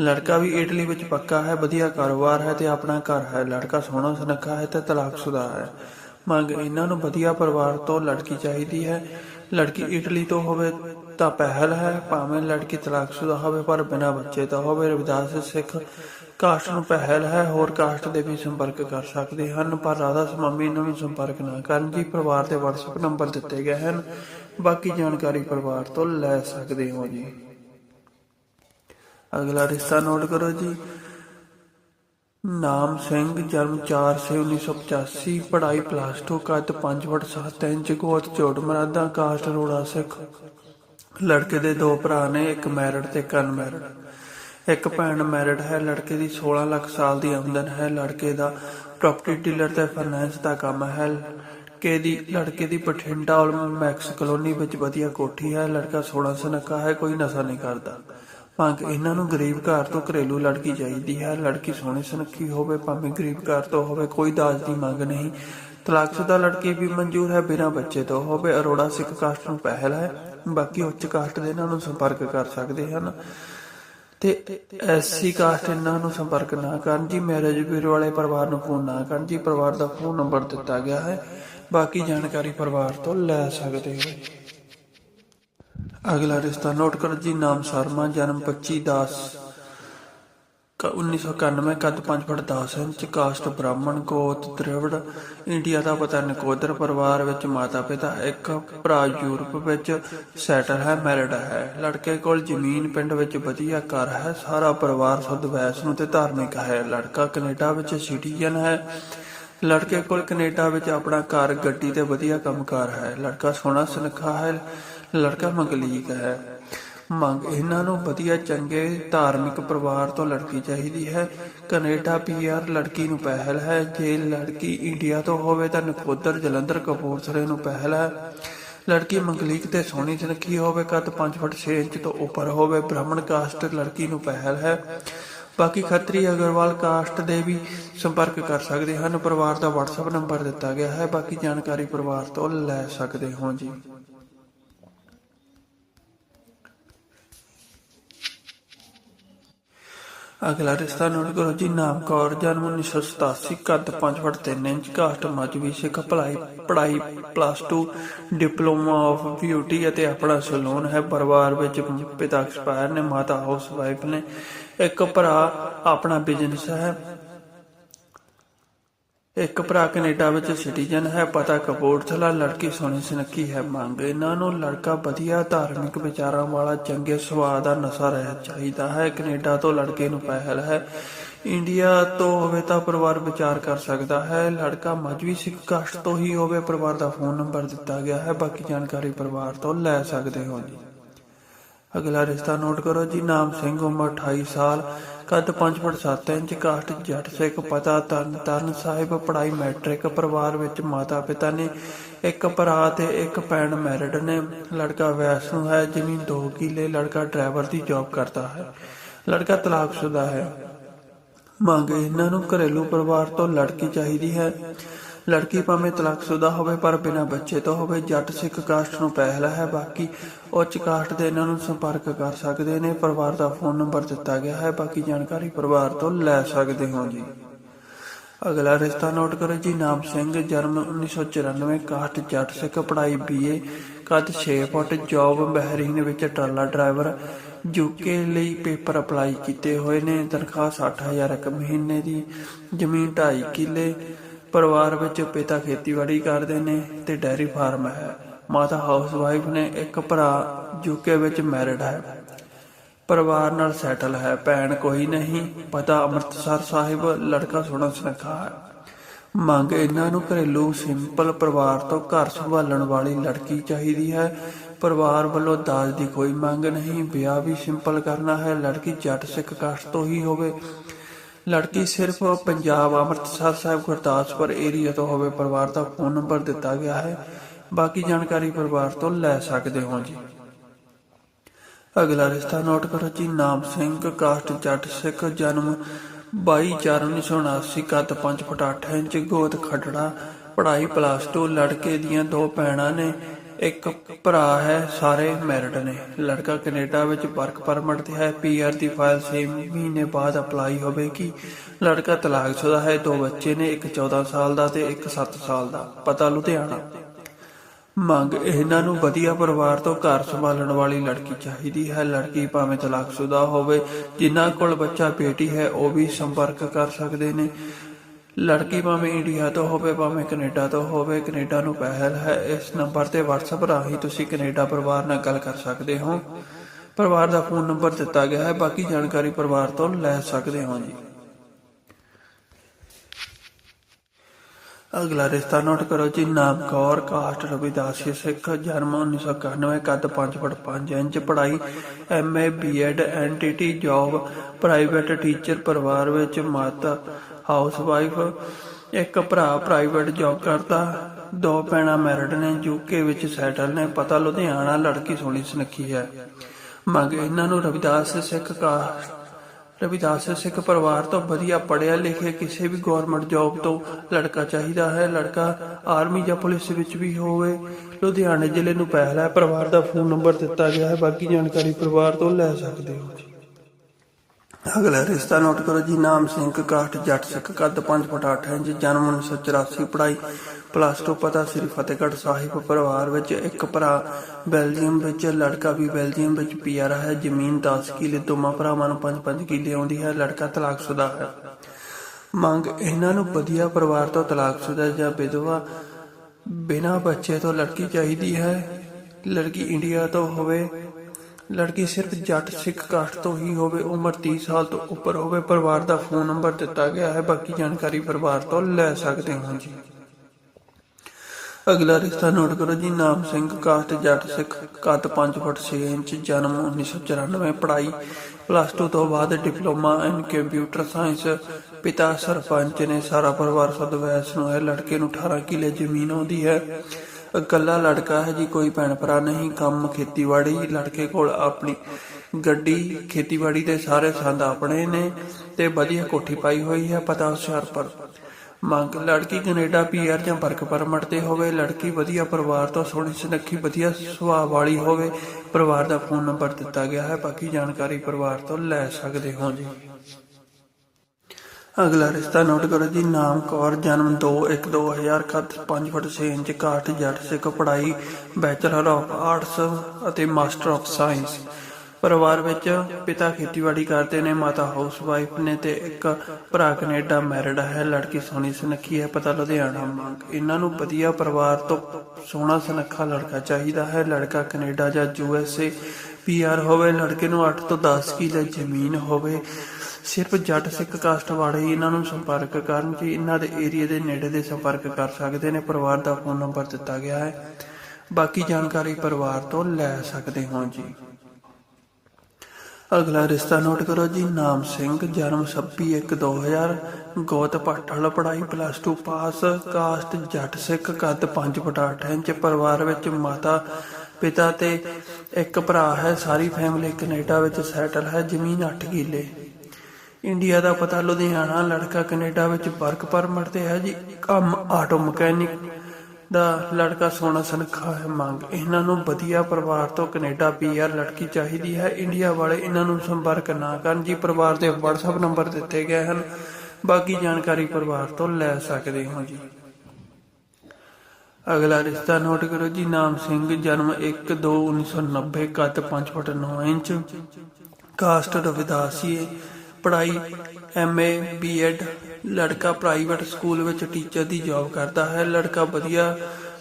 A: ਲੜਕਾ ਵੀ ਇਟਲੀ ਵਿੱਚ ਪੱਕਾ ਹੈ, ਵਧੀਆ ਕਾਰੋਬਾਰ ਹੈ ਤੇ ਆਪਣਾ ਘਰ ਹੈ। ਲੜਕਾ ਸੋਹਣਾ ਸੁਨੱਖਾ ਹੈ ਤੇ ਤਲਾਕਸ਼ੁਦਾ ਹੈ। ਮੰਗ ਇਹਨਾਂ ਨੂੰ ਵਧੀਆ ਪਰਿਵਾਰ ਤੋਂ ਲੜਕੀ ਚਾਹੀਦੀ ਹੈ। ਲੜਕੀ ਇਟਲੀ ਤੋਂ ਹੋਵੇ ਤਾਂ ਪਹਿਲ ਹੈ, ਭਾਵੇਂ ਲੜਕੀ ਤਲਾਕਸ਼ੁਦਾ ਹੋਵੇ ਪਰ ਬਿਨਾਂ ਬੱਚੇ ਤੋਂ ਹੋਵੇ। ਰਵਿਦਾਸ ਸਿੱਖ ਕਾਸਟ ਨੂੰ ਪਹਿਲ ਹੈ, ਹੋਰ ਕਾਸਟ ਦੇ ਵੀ ਸੰਪਰਕ ਕਰ ਸਕਦੇ ਹਨ, ਪਰ ਰਾਧਾ ਸਮਾਮੀ ਨੂੰ ਵੀ ਸੰਪਰਕ ਨਾ ਕਰਨ ਜੀ ਪਰਿਵਾਰ ਦੇ WhatsApp ਨੰਬਰ ਦਿੱਤੇ ਗਏ ਹਨ। ਬਾਕੀ ਜਾਣਕਾਰੀ ਪਰਿਵਾਰ ਤੋਂ ਲੈ ਸਕਦੇ ਹੋ ਜੀ। ਅਗਲਾ ਰਿਸ਼ਤਾ ਨੋਟ ਕਰੋ ਜੀ। ਨਾਮ ਸਿੰਘ, ਜਨਮ 4 ਸੇ 1985 ਪੜ੍ਹਾਈ ਪਲੱਸ 2 ਕੱਦ 5 ਫੁੱਟ 7 ਇੰਚ, ਗੋਤ ਝੋਟ ਮਰਾਦਾ, ਕਾਸਟ ਰੋੜਾ ਸਿੱਖ। ਲੜਕੇ ਦੇ ਦੋ ਭਰਾ ਨੇ, ਇੱਕ ਮੈਰਿਡ ਤੇ ਇੱਕ ਅਨਮੈਰਿਡ ਇੱਕ ਭੈਣ ਮੈਰਿਡ ਹੈ, ਲੜਕੇ ਦੀ 16 ਲੱਖ ਸਾਲ ਦੀ ਆਮਦਨ ਹੈ। ਲੜਕੇ ਦਾ ਪ੍ਰਾਪਰਟੀ ਡੀਲਰ ਤੇ ਫਾਈਨੈਂਸ ਦਾ ਕੰਮ ਹੈ। ਲੜਕੇ ਦੀ ਲੜਕੇ ਦੀ ਬਠਿੰਡਾ ਔਰ ਮੈਕਸ ਕਲੋਨੀ ਵਿੱਚ ਵਧੀਆ ਕੋਠੀ ਹੈ। ਲੜਕਾ 16 ਸੁਨੱਖਾ ਹੈ, ਕੋਈ ਨਸ਼ਾ ਨਹੀਂ ਕਰਦਾ। ਮੰਗ ਇਹਨਾਂ ਨੂੰ ਗਰੀਬ ਘਰ ਤੋਂ ਘਰੇਲੂ ਲੜਕੀ ਚਾਹੀਦੀ ਹੈ। ਲੜਕੀ ਸੋਹਣੀ ਸੁਨੱਖੀ ਹੋਵੇ, ਭਾਵੇਂ ਗਰੀਬ ਘਰ ਤੋਂ ਹੋਵੇ, ਕੋਈ ਦਾਜ ਦੀ ਮੰਗ ਨਹੀਂ। ਤਲਾਕਸ਼ੁਦਾ ਲੜਕੀ ਵੀ ਮਨਜ਼ੂਰ ਹੈ, ਬਿਨਾਂ ਬੱਚੇ ਤੋਂ ਹੋਵੇ। ਅਰੋੜਾ ਸਿੱਖ ਕਾਸਟ ਨੂੰ ਪਹਿਲ ਹੈ। ਬਾਕੀ ਉੱਚ ਕਾਸਟ ਦੇ ਇਹਨਾਂ ਨੂੰ ਸੰਪਰਕ ਕਰ ਸਕਦੇ ਹਨ। ਤੇ ਐਸਸੀ ਕਾਸਟ ਇਹਨਾਂ ਨੂੰ ਸੰਪਰਕ ਨਾ ਕਰਨ। ਜੀ, ਮੈਰਿਜ ਬਿਊਰੋ ਵਾਲੇ ਪਰਿਵਾਰ ਨੂੰ ਫੋਨ ਨਾ ਕਰਨ। ਜੀ, ਪਰਿਵਾਰ ਦਾ ਫੋਨ ਨੰਬਰ ਦਿੱਤਾ ਗਿਆ ਹੈ। ਬਾਕੀ ਜਾਣਕਾਰੀ ਪਰਿਵਾਰ ਤੋਂ ਲੈ ਸਕਦੇ ਹੋ। ਅਗਲਾ ਰਿਸ਼ਤਾ ਨੋਟ ਕਰੋ ਜੀ, ਨਾਮ ਸ਼ਰਮਾ, ਜਨਮ 25 10 1991 ਕੱਦ 5 ਫੁੱਟ 10 ਇੰਚ, ਕਾਸਟ ਬ੍ਰਾਹਮਣ, ਗੋਤ ਦ੍ਰਵੜ, ਇੰਡੀਆ ਦਾ ਪਤਾ ਨਕੋਦਰ ਪਰਿਵਾਰ ਵਿੱਚ ਮਾਤਾ ਪਿਤਾ ਇੱਕ, ਭਰਾ ਯੂਰਪ ਵਿੱਚ ਸੈਟਲ ਹੈ, ਮੈਰਿਡ ਹੈ। ਲੜਕੇ ਕੋਲ ਜ਼ਮੀਨ, ਪਿੰਡ ਵਿੱਚ ਵਧੀਆ ਘਰ ਹੈ, ਸਾਰਾ ਪਰਿਵਾਰ ਸੁਧ ਵੈਸ ਨੂੰ ਤੇ ਧਾਰਮਿਕ ਹੈ। ਲੜਕਾ ਕੈਨੇਡਾ ਵਿੱਚ ਸਿਟੀਜ਼ਨ ਹੈ। ਲੜਕੇ ਕੋਲ ਕੈਨੇਡਾ ਵਿੱਚ ਆਪਣਾ ਘਰ, ਗੱਡੀ ਤੇ ਵਧੀਆ ਕੰਮਕਾਰ ਹੈ। ਲੜਕਾ ਸੋਹਣਾ ਸੁਨੱਖਾ ਹੈ, ਲੜਕਾ ਮੰਗਲੀਕ ਹੈ। ਮੰਗ, ਇਹਨਾਂ ਨੂੰ ਵਧੀਆ ਚੰਗੇ ਧਾਰਮਿਕ ਪਰਿਵਾਰ ਤੋਂ ਲੜਕੀ ਚਾਹੀਦੀ ਹੈ। ਕੈਨੇਡਾ ਪੀਆਰ ਲੜਕੀ ਨੂੰ ਪਹਿਲ ਹੈ। ਜੇ ਲੜਕੀ ਇੰਡੀਆ ਤੋਂ ਹੋਵੇ ਤਾਂ ਨਕੋਦਰ ਜਲੰਧਰ ਕਪੂਰਥਲੇ ਨੂੰ ਪਹਿਲ ਹੈ। ਲੜਕੀ ਮੰਗਲੀਕ ਤੇ ਸੋਹਣੀ ਸੁਨੱਖੀ ਹੋਵੇ, ਕੱਦ 5 ਫੁੱਟ 6 ਇੰਚ ਤੋਂ ਉੱਪਰ ਹੋਵੇ, ਬ੍ਰਾਹਮਣ ਕਾਸਟ ਲੜਕੀ ਨੂੰ ਪਹਿਲ ਹੈ। ਬਾਕੀ ਖੱਤਰੀ ਅਗਰਵਾਲ ਕਾਸਟ ਦੇ ਵੀ ਸੰਪਰਕ ਕਰ ਸਕਦੇ ਹਨ। ਪਰਿਵਾਰ ਦਾ WhatsApp ਨੰਬਰ ਦਿੱਤਾ ਗਿਆ ਹੈ। ਬਾਕੀ ਜਾਣਕਾਰੀ ਪਰਿਵਾਰ ਤੋਂ ਲੈ ਸਕਦੇ ਹੋ ਜੀ। ਅਗਲਾ ਰਿਸ਼ਤਾ ਨੋਟ ਕਰੋ ਜੀ। ਨਾਮ ਕੌਰ, ਜਨਮ 1987 ਕੱਦ 5 foot 3 inch, caste Mazhabi Sikh, ਭਲਾਈ, ਪੜ੍ਹਾਈ ਪਲੱਸ 2 ਡਿਪਲੋਮਾ ਆਫ ਬਿਊਟੀ ਅਤੇ ਆਪਣਾ ਸਲੂਨ ਹੈ। ਪਰਿਵਾਰ ਵਿੱਚ ਪਿਤਾ ਐਕਸਪਾਇਰ ਨੇ, ਮਾਤਾ ਹਾਊਸ ਵਾਈਫ ਨੇ। ਇੱਕ ਭਰਾ ਆਪਣਾ ਬਿਜ਼ਨਸ ਹੈ। ਇੱਕ ਭਰਾ ਕੈਨੇਡਾ ਵਿੱਚ ਸਿਟੀਜ਼ਨ ਹੈ, ਪਤਾ ਕਪੂਰਥਲਾ ਲੜਕੀ ਸੋਹਣੀ ਸੁਨੱਖੀ ਹੈ, ਮੰਗ ਇਹਨਾਂ ਨੂੰ ਲੜਕਾ ਵਧੀਆ ਧਾਰਮਿਕ ਵਿਚਾਰਾਂ ਵਾਲਾ ਚੰਗੇ ਸੁਭਾਅ ਦਾ ਨਸ਼ਾ ਰਹਿਤ ਚਾਹੀਦਾ ਹੈ। ਕੈਨੇਡਾ ਤੋਂ ਲੜਕੇ ਨੂੰ ਪਹਿਲ ਹੈ। ਇੰਡੀਆ ਤੋਂ ਹੋਵੇ ਤਾਂ ਪਰਿਵਾਰ ਵਿਚਾਰ ਕਰ ਸਕਦਾ ਹੈ। ਲੜਕਾ ਮਜਵੀ ਸਿੱਖ ਕਾਸਟ ਤੋਂ ਹੀ ਹੋਵੇ, ਪਰਿਵਾਰ ਦਾ ਫੋਨ ਨੰਬਰ ਦਿੱਤਾ ਗਿਆ ਹੈ। ਬਾਕੀ ਜਾਣਕਾਰੀ ਪਰਿਵਾਰ ਤੋਂ ਲੈ ਸਕਦੇ ਹੋ ਜੀ। ਅਗਲਾ ਰਿਸ਼ਤਾ ਨੋਟ ਕਰੋ ਜੀ, ਨਾਮ ਸਿੰਘ, ਉਮਰ 28 ਸਾਲ, ਕੱਦ 5 ਫੁੱਟ 7 ਇੰਚ ਕਾਸਟ ਜੱਟ ਸਿੱਖ, ਪਤਾ ਤਰਨ ਤਰਨ ਸਾਹਿਬ ਪੜਾਈ ਮੈਟ੍ਰਿਕ, ਪਰਿਵਾਰ ਵਿੱਚ ਮਾਤਾ ਪਿਤਾ ਨੇ ਇੱਕ ਭਰਾ ਤੇ ਇੱਕ ਭੈਣ ਮੈਰਿਡ ਨੇ। ਲੜਕਾ ਵੈਸਨੂੰ ਹੈ ਜ਼ਮੀਨ 2 ਕਿੱਲੇ, ਲੜਕਾ ਡਰਾਈਵਰ ਦੀ ਜੌਬ ਕਰਦਾ ਹੈ। ਲੜਕਾ ਤਲਾਕਸ਼ੁਦਾ ਹੈ। ਮੰਗ ਇਹਨਾਂ ਨੂੰ ਘਰੇਲੂ ਪਰਿਵਾਰ ਤੋਂ ਲੜਕੀ ਚਾਹੀਦੀ ਹੈ। ਲੜਕੀ ਭਾਵੇਂ ਤਲਾਕਸ਼ੁਦਾ ਹੋਵੇ, ਪਰ ਬਿਨਾਂ ਬੱਚੇ ਤੋਂ ਹੋਵੇ, ਜੱਟ ਸਿੱਖ ਕਾਸਟ ਨੂੰ ਪਹਿਲਾ ਹੈ। ਬਾਕੀ ਉੱਚ ਕਾਸਟ ਦੇ ਇਹਨਾਂ ਨੂੰ ਸੰਪਰਕ ਕਰ ਸਕਦੇ ਨੇ, ਪਰਿਵਾਰ ਦਾ ਫੋਨ ਨੰਬਰ ਦਿੱਤਾ ਗਿਆ ਹੈ, ਬਾਕੀ ਜਾਣਕਾਰੀ ਪਰਿਵਾਰ ਤੋਂ ਲੈ ਸਕਦੇ ਹੋ ਜੀ। ਅਗਲਾ ਰਿਸ਼ਤਾ ਨੋਟ ਕਰੋ ਜੀ, ਨਾਮ ਸਿੰਘ, ਜਨਮ 1994 ਕਾਸਟ ਜੱਟ ਸਿੱਖ, ਪੜ੍ਹਾਈ ਬੀਏ ਕੱਦ 6 ਫੁੱਟ ਜੌਬ ਬਹਿਰੀਨ ਵਿੱਚ ਟਰਾਲਾ ਡਰਾਈਵਰ ਯੂਕੇ ਲਈ ਪੇਪਰ ਅਪਲਾਈ ਕੀਤੇ ਹੋਏ ਨੇ, ਤਨਖਾਹ 60000 ਇੱਕ ਮਹੀਨੇ ਦੀ, ਜ਼ਮੀਨ 2.5 ਕਿੱਲੇ, ਪਰਿਵਾਰ ਵਿੱਚ ਪਿਤਾ ਖੇਤੀਬਾੜੀ ਕਰਦੇ ਨੇ ਤੇ ਡੈਰੀ ਫਾਰਮ ਹੈ। ਮਾਤਾ ਹਾਊਸਵਾਈਫ ਨੇ ਇੱਕ ਭਰਾ ਯੂਕੇ ਵਿੱਚ ਮੈਰਿਡ ਹੈ। ਪਰਿਵਾਰ ਨਾਲ ਸੈਟਲ ਹੈ। ਭੈਣ ਕੋਈ ਨਹੀਂ, ਪਤਾ ਅੰਮ੍ਰਿਤਸਰ ਸਾਹਿਬ ਲੜਕਾ ਸੋਹਣਾ ਸੁਨੱਖਾ ਹੈ। ਮੰਗ ਇਹਨਾਂ ਨੂੰ ਘਰੇਲੂ ਸਿੰਪਲ ਪਰਿਵਾਰ ਤੋਂ ਘਰ ਸੰਭਾਲਣ ਵਾਲੀ ਲੜਕੀ ਚਾਹੀਦੀ ਹੈ। ਪਰਿਵਾਰ ਵੱਲੋਂ ਦਾਜ ਦੀ ਕੋਈ ਮੰਗ ਨਹੀਂ। ਵਿਆਹ ਵੀ ਸਿੰਪਲ ਕਰਨਾ ਹੈ। ਲੜਕੀ ਜੱਟ ਸਿੱਖ ਕਾਸਟ ਤੋਂ ਹੀ ਹੋਵੇ। ਲੜਕੀ ਸਿਰਫ ਪੰਜਾਬ ਅੰਮ੍ਰਿਤਸਰ ਸਾਹਿਬ ਗੁਰਦਾਸਪੁਰ ਏਰੀਆ ਤੋਂ ਹੋਵੇ। ਪਰਿਵਾਰ ਦਾ ਫੋਨ ਨੰਬਰ ਦਿੱਤਾ ਗਿਆ ਹੈ। ਬਾਕੀ ਜਾਣਕਾਰੀ ਪਰਿਵਾਰ ਤੋਂ ਲੈ ਸਕਦੇ ਹੋ ਜੀ। ਅਗਲਾ ਰਿਸ਼ਤਾ ਨੋਟ ਕਰੋ ਜੀ, ਨਾਮ ਸਿੰਘ, ਕਾਸਟ ਜੱਟ ਸਿੱਖ, ਜਨਮ 22/4/1979 ਕੱਦ 5 ਫੁੱਟ 8 ਇੰਚ ਗੋਤ ਖੱਟੜਾ ਪੜ੍ਹਾਈ ਪਲੱਸ 2 ਲੜਕੇ ਦੀਆਂ ਦੋ ਭੈਣਾਂ ਨੇ, ਇੱਕ ਭਰਾ ਹੈ, ਸਾਰੇ ਮੈਰਿਡ ਨੇ। ਲੜਕਾ ਕੈਨੇਡਾ ਵਿੱਚ ਵਰਕ ਪਰਮਿਟ ਤੇ ਹੈ ਪੀਆਰ ਦੀ ਫਾਈਲ 6 ਮਹੀਨੇ ਬਾਅਦ ਅਪਲਾਈ ਹੋਵੇਗੀ। ਲੜਕਾ ਤਲਾਕਸ਼ੁਦਾ ਹੈ, ਦੋ ਬੱਚੇ ਨੇ, ਇੱਕ 14 ਸਾਲ ਦਾ ਤੇ ਇੱਕ 7 ਸਾਲ ਦਾ। ਪਤਾ ਲੁਧਿਆਣਾ। ਮੰਗ ਇਹਨਾਂ ਨੂੰ ਵਧੀਆ ਪਰਿਵਾਰ ਤੋਂ ਘਰ ਸੰਭਾਲਣ ਵਾਲੀ ਲੜਕੀ ਚਾਹੀਦੀ ਹੈ। ਲੜਕੀ ਭਾਵੇਂ ਤਲਾਕਸ਼ੁਦਾ ਹੋਵੇ, ਜਿਨ੍ਹਾਂ ਕੋਲ ਬੱਚਾ ਬੇਟੀ ਹੈ, ਉਹ ਵੀ ਸੰਪਰਕ ਕਰ ਸਕਦੇ ਨੇ। ਲੜਕੀ ਭਾਵੇਂ ਇੰਡੀਆ ਤੋਂ ਹੋਵੇ, ਭਾਵੇਂ ਕੈਨੇਡਾ ਤੋਂ ਹੋਵੇ, ਕੈਨੇਡਾ ਨੂੰ ਪਹਿਲ ਹੈ। ਇਸ ਨੰਬਰ ਤੇ WhatsApp ਰਾਹੀਂ ਤੁਸੀਂ ਕੈਨੇਡਾ ਪਰਿਵਾਰ ਨਾਲ ਗੱਲ ਕਰ ਸਕਦੇ ਹੋ। ਪਰਿਵਾਰ ਦਾ ਫੋਨ ਨੰਬਰ ਦਿੱਤਾ ਗਿਆ ਹੈ। ਬਾਕੀ ਜਾਣਕਾਰੀ ਪਰਿਵਾਰ ਤੋਂ ਲੈ ਸਕਦੇ ਹੋ ਜੀ। ਅਗਲਾ ਰਿਸ਼ਤਾ ਨੋਟ ਕਰੋ ਜੀ, ਨਾਮ ਕੌਰ ਕਾਸਟ, ਰਵਿਦਾਸੀ ਸਿੱਖ, ਜਨਮ 1991 ਕੱਦ 5 ਫੁੱਟ 5 ਇੰਚ, ਪੜ੍ਹਾਈ MA BEd NTT job private teacher ਪਰਿਵਾਰ ਵਿੱਚ ਮਾਤਾ ਹਾਊਸਵਾਈਫ ਇੱਕ ਭਰਾ ਪ੍ਰਾਈਵੇਟ ਜੌਬ ਕਰਦਾ, ਦੋ ਭੈਣਾਂ ਮੈਰਿਡ ਨੇ ਯੂਕੇ ਵਿੱਚ ਸੈਟਲ ਨੇ, ਪਤਾ ਲੁਧਿਆਣਾ, ਲੜਕੀ ਸੋਹਣੀ ਸੁਨੱਖੀ ਹੈ। ਮੰਗ ਇਹਨਾਂ ਨੂੰ ਰਵਿਦਾਸ ਸਿੱਖ, ਕਾਸਟ ਰਵਿਦਾਸ ਸਿੱਖ ਪਰਿਵਾਰ ਤੋਂ ਵਧੀਆ ਪੜ੍ਹਿਆ ਲਿਖਿਆ ਕਿਸੇ ਵੀ ਗਵਰਨਮੈਂਟ ਜੌਬ ਤੋਂ ਲੜਕਾ ਚਾਹੀਦਾ ਹੈ। ਲੜਕਾ ਆਰਮੀ ਜਾਂ ਪੁਲਿਸ ਵਿੱਚ ਵੀ ਹੋਵੇ। ਲੁਧਿਆਣੇ ਜ਼ਿਲ੍ਹੇ ਨੂੰ ਪਹਿਲਾ ਹੈ ਪਰਿਵਾਰ ਦਾ ਫੋਨ ਨੰਬਰ ਦਿੱਤਾ ਗਿਆ ਹੈ। ਬਾਕੀ ਜਾਣਕਾਰੀ ਪਰਿਵਾਰ ਤੋਂ ਲੈ ਸਕਦੇ ਹੋ। ਅਗਲਾ ਰਿਸ਼ਤਾ ਨੋਟ ਕਰੋ ਜੀ, ਨਾਮ ਸਿੰਘ ਕਾਸਟ ਜੱਟ ਸਿੱਖ, ਕੱਦ 5 ਫੁੱਟ 8 ਇੰਚ ਜਨਮ 1984 ਪੜ੍ਹਾਈ, ਪਲੱਸ 2 ਪਤਾ ਸ੍ਰੀ ਫਤਿਹਗੜ੍ਹ ਸਾਹਿਬ, ਪਰਿਵਾਰ ਵਿੱਚ ਇੱਕ ਭਰਾ, ਬੈਲਜੀਅਮ ਵਿੱਚ ਲੜਕਾ ਵੀ ਬੈਲਜੀਅਮ ਵਿੱਚ ਪੀਆਰ ਹੈ, ਜ਼ਮੀਨ 10 ਕਿੱਲੇ, ਦੋਵਾਂ ਭਰਾਵਾਂ ਨੂੰ 5-5 ਕਿੱਲੇ ਆਉਂਦੀ ਹੈ, ਲੜਕਾ ਤਲਾਕਸ਼ੁਦਾ ਹੈ। ਮੰਗ, ਇਹਨਾਂ ਨੂੰ ਵਧੀਆ ਪਰਿਵਾਰ ਤੋਂ ਤਲਾਕਸ਼ੁਦਾ ਜਾਂ ਵਿਧਵਾ ਬਿਨਾਂ ਬੱਚੇ ਤੋਂ ਲੜਕੀ ਚਾਹੀਦੀ ਹੈ, ਲੜਕੀ ਇੰਡੀਆ ਤੋਂ ਹੋਵੇ ਲੜਕੀ ਸਿਰਫ ਜੱਟ ਸਿੱਖ ਕਾਸਟ ਤੋਂ ਹੀ ਹੋਵੇ ਉਮਰ 30 ਸਾਲ ਤੋਂ ਉੱਪਰ ਹੋਵੇ, ਪਰਿਵਾਰ ਦਾ ਫੋਨ ਨੰਬਰ ਦਿੱਤਾ ਗਿਆ ਹੈ, ਬਾਕੀ ਜਾਣਕਾਰੀ ਪਰਿਵਾਰ ਤੋਂ ਲੈ ਸਕਦੇ ਹੋ ਜੀ। ਅਗਲਾ ਰਿਸ਼ਤਾ ਨੋਟ ਕਰੋ ਜੀ, ਨਾਮ ਸਿੰਘ ਕਾਸਟ ਜੱਟ ਸਿੱਖ ਕੱਦ 5 ਫੁੱਟ 6 ਇੰਚ, ਜਨਮ 1994 ਪੜ੍ਹਾਈ ਪਲੱਸ 2 ਤੋਂ ਬਾਅਦ ਡਿਪਲੋਮਾ ਇਨ ਕੰਪਿਊਟਰ ਸਾਇੰਸ ਪਿਤਾ ਸਰਪੰਚ ਨੇ ਸਾਰਾ ਪਰਿਵਾਰ ਸਦਵੈਸ ਨੂੰ ਹੈ, ਲੜਕੇ ਨੂੰ 18 ਕਿਲੇ ਜ਼ਮੀਨ ਆਉਂਦੀ ਹੈ। ਇਕੱਲਾ ਲੜਕਾ ਹੈ ਜੀ, ਕੋਈ ਭੈਣ ਭਰਾ ਨਹੀਂ, ਕੰਮ ਖੇਤੀਬਾੜੀ, ਲੜਕੇ ਕੋਲ ਆਪਣੀ ਗੱਡੀ, ਖੇਤੀਬਾੜੀ ਦੇ ਸਾਰੇ ਸੰਦ ਆਪਣੇ ਨੇ ਤੇ ਵਧੀਆ ਕੋਠੀ ਪਾਈ ਹੋਈ ਹੈ ਪਤਾ ਹੁਸ਼ਿਆਰਪੁਰ ਮੰਗ, ਲੜਕੀ ਕੈਨੇਡਾ ਪੀਆਰ ਜਾਂ ਵਰਕ ਪਰਮਿਟ ਤੇ ਹੋਵੇ, ਲੜਕੀ ਵਧੀਆ ਪਰਿਵਾਰ ਤੋਂ ਸੋਹਣੀ ਸੁਨੱਖੀ, ਵਧੀਆ ਸੁਭਾਅ ਵਾਲੀ ਹੋਵੇ, ਪਰਿਵਾਰ ਦਾ ਫੋਨ ਨੰਬਰ ਦਿੱਤਾ ਗਿਆ ਹੈ, ਬਾਕੀ ਜਾਣਕਾਰੀ ਪਰਿਵਾਰ ਤੋਂ ਲੈ ਸਕਦੇ ਹੋ ਜੀ। ਅਗਲਾ ਰਿਸ਼ਤਾ ਨੋਟ ਕਰੋ ਜੀ, ਨਾਮ ਕੌਰ, ਜਨਮ 2 1 2000 ਕੱਦ 5 ਫੁੱਟ 6 ਇੰਚ ਕਾਟ ਜੱਟ ਸਿੱਖ, ਪੜ੍ਹਾਈ, ਬੈਚਲਰ ਆਫ ਆਰਟਸ ਅਤੇ ਮਾਸਟਰ ਆਫ ਸਾਇੰਸ। ਪਰਿਵਾਰ ਵਿੱਚ ਪਿਤਾ ਖੇਤੀਬਾੜੀ ਕਰਦੇ ਨੇ, ਮਾਤਾ ਹਾਊਸ ਵਾਈਫ ਨੇ ਤੇ ਇੱਕ ਭਰਾ ਕੈਨੇਡਾ ਮੈਰਿਡ ਹੈ, ਲੜਕੀ ਸੋਹਣੀ ਸੁਨੱਖੀ ਹੈ, ਪਤਾ ਲੁਧਿਆਣਾ ਮੰਗ। ਇਹਨਾਂ ਨੂੰ ਵਧੀਆ ਪਰਿਵਾਰ ਤੋਂ ਸੋਹਣਾ ਸੁਨੱਖਾ ਲੜਕਾ ਚਾਹੀਦਾ ਹੈ, ਲੜਕਾ ਕੈਨੇਡਾ ਜਾਂ ਯੂਐਸਏ ਪੀਆਰ ਹੋਵੇ, ਲੜਕੇ ਨੂੰ 8 ਤੋਂ 10 ਕਿੱਲੇ ਜ਼ਮੀਨ ਹੋਵੇ ਸਿਰਫ ਜੱਟ ਸਿੱਖ ਕਾਸਟ ਵਾਲੇ ਹੀ ਇਹਨਾਂ ਨੂੰ ਸੰਪਰਕ ਕਰਨ ਜੀ ਇਹਨਾਂ ਦੇ ਏਰੀਆ ਦੇ ਨੇੜੇ ਦੇ ਸੰਪਰਕ ਕਰ ਸਕਦੇ ਨੇ, ਪਰਿਵਾਰ ਦਾ ਫੋਨ ਨੰਬਰ ਦਿੱਤਾ ਗਿਆ ਹੈ। ਬਾਕੀ ਜਾਣਕਾਰੀ ਪਰਿਵਾਰ ਤੋਂ ਲੈ ਸਕਦੇ ਹੋ ਜੀ। ਅਗਲਾ ਰਿਸ਼ਤਾ ਨੋਟ ਕਰੋ ਜੀ, ਨਾਮ ਸਿੰਘ, ਜਨਮ 26/1/2000 ਗੋਤ ਪਾਠਲ ਪੜ੍ਹਾਈ ਪਲੱਸ 2 ਪਾਸ ਕਾਸਟ ਜੱਟ ਸਿੱਖ, ਕੱਦ 5/8 ਇੰਚ, ਪਰਿਵਾਰ ਵਿੱਚ ਮਾਤਾ, ਪਿਤਾ ਤੇ ਇੱਕ ਭਰਾ ਹੈ, ਸਾਰੀ ਫੈਮਿਲੀ ਕੈਨੇਡਾ ਵਿੱਚ ਸੈਟਲ ਹੈ, ਜ਼ਮੀਨ 8 ਕਿੱਲੇ। ਇੰਡੀਆ ਦਾ ਪਤਾ, ਲੁਧਿਆਣਾ, ਲੜਕਾ ਕੈਨੇਡਾ ਵਿੱਚ ਵਰਕ ਪਰਮਿਟ ਤੇ ਹੈ ਜੀ, ਕੰਮ ਆਟੋ ਮਕੈਨਿਕ ਦਾ ਲੜਕਾ ਸੋਨਾ ਸੁਨੱਖਾ ਹੈ ਮੰਗ। ਇਹਨਾਂ ਨੂੰ ਵਧੀਆ ਪਰਿਵਾਰ ਤੋਂ ਕੈਨੇਡਾ ਪੀਆਰ ਲੜਕੀ ਚਾਹੀਦੀ ਹੈ। ਇੰਡੀਆ ਵਾਲੇ ਇਹਨਾਂ ਨੂੰ ਸੰਪਰਕ ਨਾ ਕਰਨ। ਜੀ, ਪਰਿਵਾਰ ਦੇ WhatsApp ਨੰਬਰ ਦਿੱਤੇ ਗਏ ਹਨ। ਬਾਕੀ ਜਾਣਕਾਰੀ ਪਰਿਵਾਰ ਤੋਂ ਲੈ ਸਕਦੇ ਹੋ ਜੀ। ਅਗਲਾ ਰਿਸ਼ਤਾ ਨੋਟ ਕਰੋ ਜੀ। ਨਾਮ ਸਿੰਘ, ਜਨਮ 1/2/1990 ਕੱਦ 5.9 ਇੰਚ। ਕਾਸਟ ਰਵਿਦਾਸੀਏ। ਪੜ੍ਹਾਈ ਐਮਏ ਬੀਐਡ ਲੜਕਾ ਪ੍ਰਾਈਵੇਟ ਸਕੂਲ ਵਿੱਚ ਟੀਚਰ ਦੀ ਜੌਬ ਕਰਦਾ ਹੈ। ਲੜਕਾ ਵਧੀਆ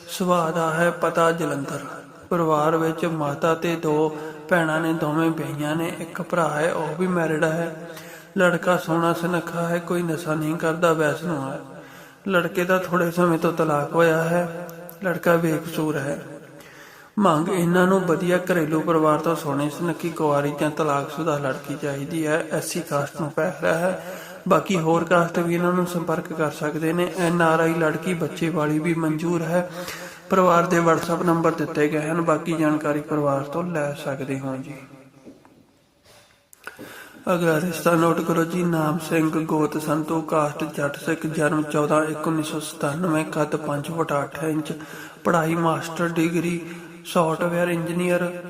A: ਸੁਭਾਅ ਦਾ ਹੈ, ਪਤਾ ਜਲੰਧਰ। ਪਰਿਵਾਰ ਵਿੱਚ ਮਾਤਾ ਤੇ ਦੋ ਭੈਣਾਂ ਨੇ, ਦੋਵੇਂ ਬਈਆਂ ਨੇ, ਇੱਕ ਭਰਾ ਹੈ, ਉਹ ਵੀ ਮੈਰਿਡ ਹੈ। ਲੜਕਾ ਸੋਹਣਾ ਸੁਨੱਖਾ ਹੈ, ਕੋਈ ਨਸ਼ਾ ਨਹੀਂ ਕਰਦਾ, ਵੈਸਨੂੰ ਹੈ। ਲੜਕੇ ਦਾ ਥੋੜੇ ਸਮੇਂ ਤੋਂ ਤਲਾਕ ਹੋਇਆ ਹੈ। ਲੜਕਾ ਬੇਕਸੂਰ ਹੈ। ਮੰਗ ਇਹਨਾਂ ਨੂੰ ਵਧੀਆ ਘਰੇਲੂ ਪਰਿਵਾਰ ਤੋਂ ਸੋਹਣੀ ਸੁਨੱਖੀ ਕੁਆਰੀ ਜਾਂ ਤਲਾਕਸ਼ੁਦਾ ਲੜਕੀ ਚਾਹੀਦੀ ਹੈ ਐਸੀ ਕਾਸਟ ਨੂੰ ਪਹਿਰਾ ਹੈ। ਬਾਕੀ ਹੋਰ ਕਾਸਟ ਵੀ ਇਹਨਾਂ ਨੂੰ ਸੰਪਰਕ ਕਰ ਸਕਦੇ ਨੇ। ਐਨ ਆਰ ਆਈ ਲੜਕੀ ਬੱਚੇ ਵਾਲੀ ਵੀ ਮਨਜ਼ੂਰ ਹੈ। ਪਰਿਵਾਰ ਦੇ WhatsApp ਨੰਬਰ ਦਿੱਤੇ ਗਏ ਹਨ। ਬਾਕੀ ਜਾਣਕਾਰੀ ਪਰਿਵਾਰ ਤੋਂ ਲੈ ਸਕਦੇ ਹੋ ਜੀ। ਅਗਲਾ ਰਿਸ਼ਤਾ ਨੋਟ ਕਰੋ ਜੀ। ਨਾਮ ਸਿੰਘ ਗੋਤ ਸੰਤੂ, ਕਾਸਟ ਜੱਟ ਸਿੱਖ, ਜਨਮ 14/1997 ਕੱਦ 5/8 ਇੰਚ, ਪੜ੍ਹਾਈ ਮਾਸਟਰ ਡਿਗਰੀ ਸੌਫਟਵੇਅਰ ਇੰਜੀਨੀਅਰ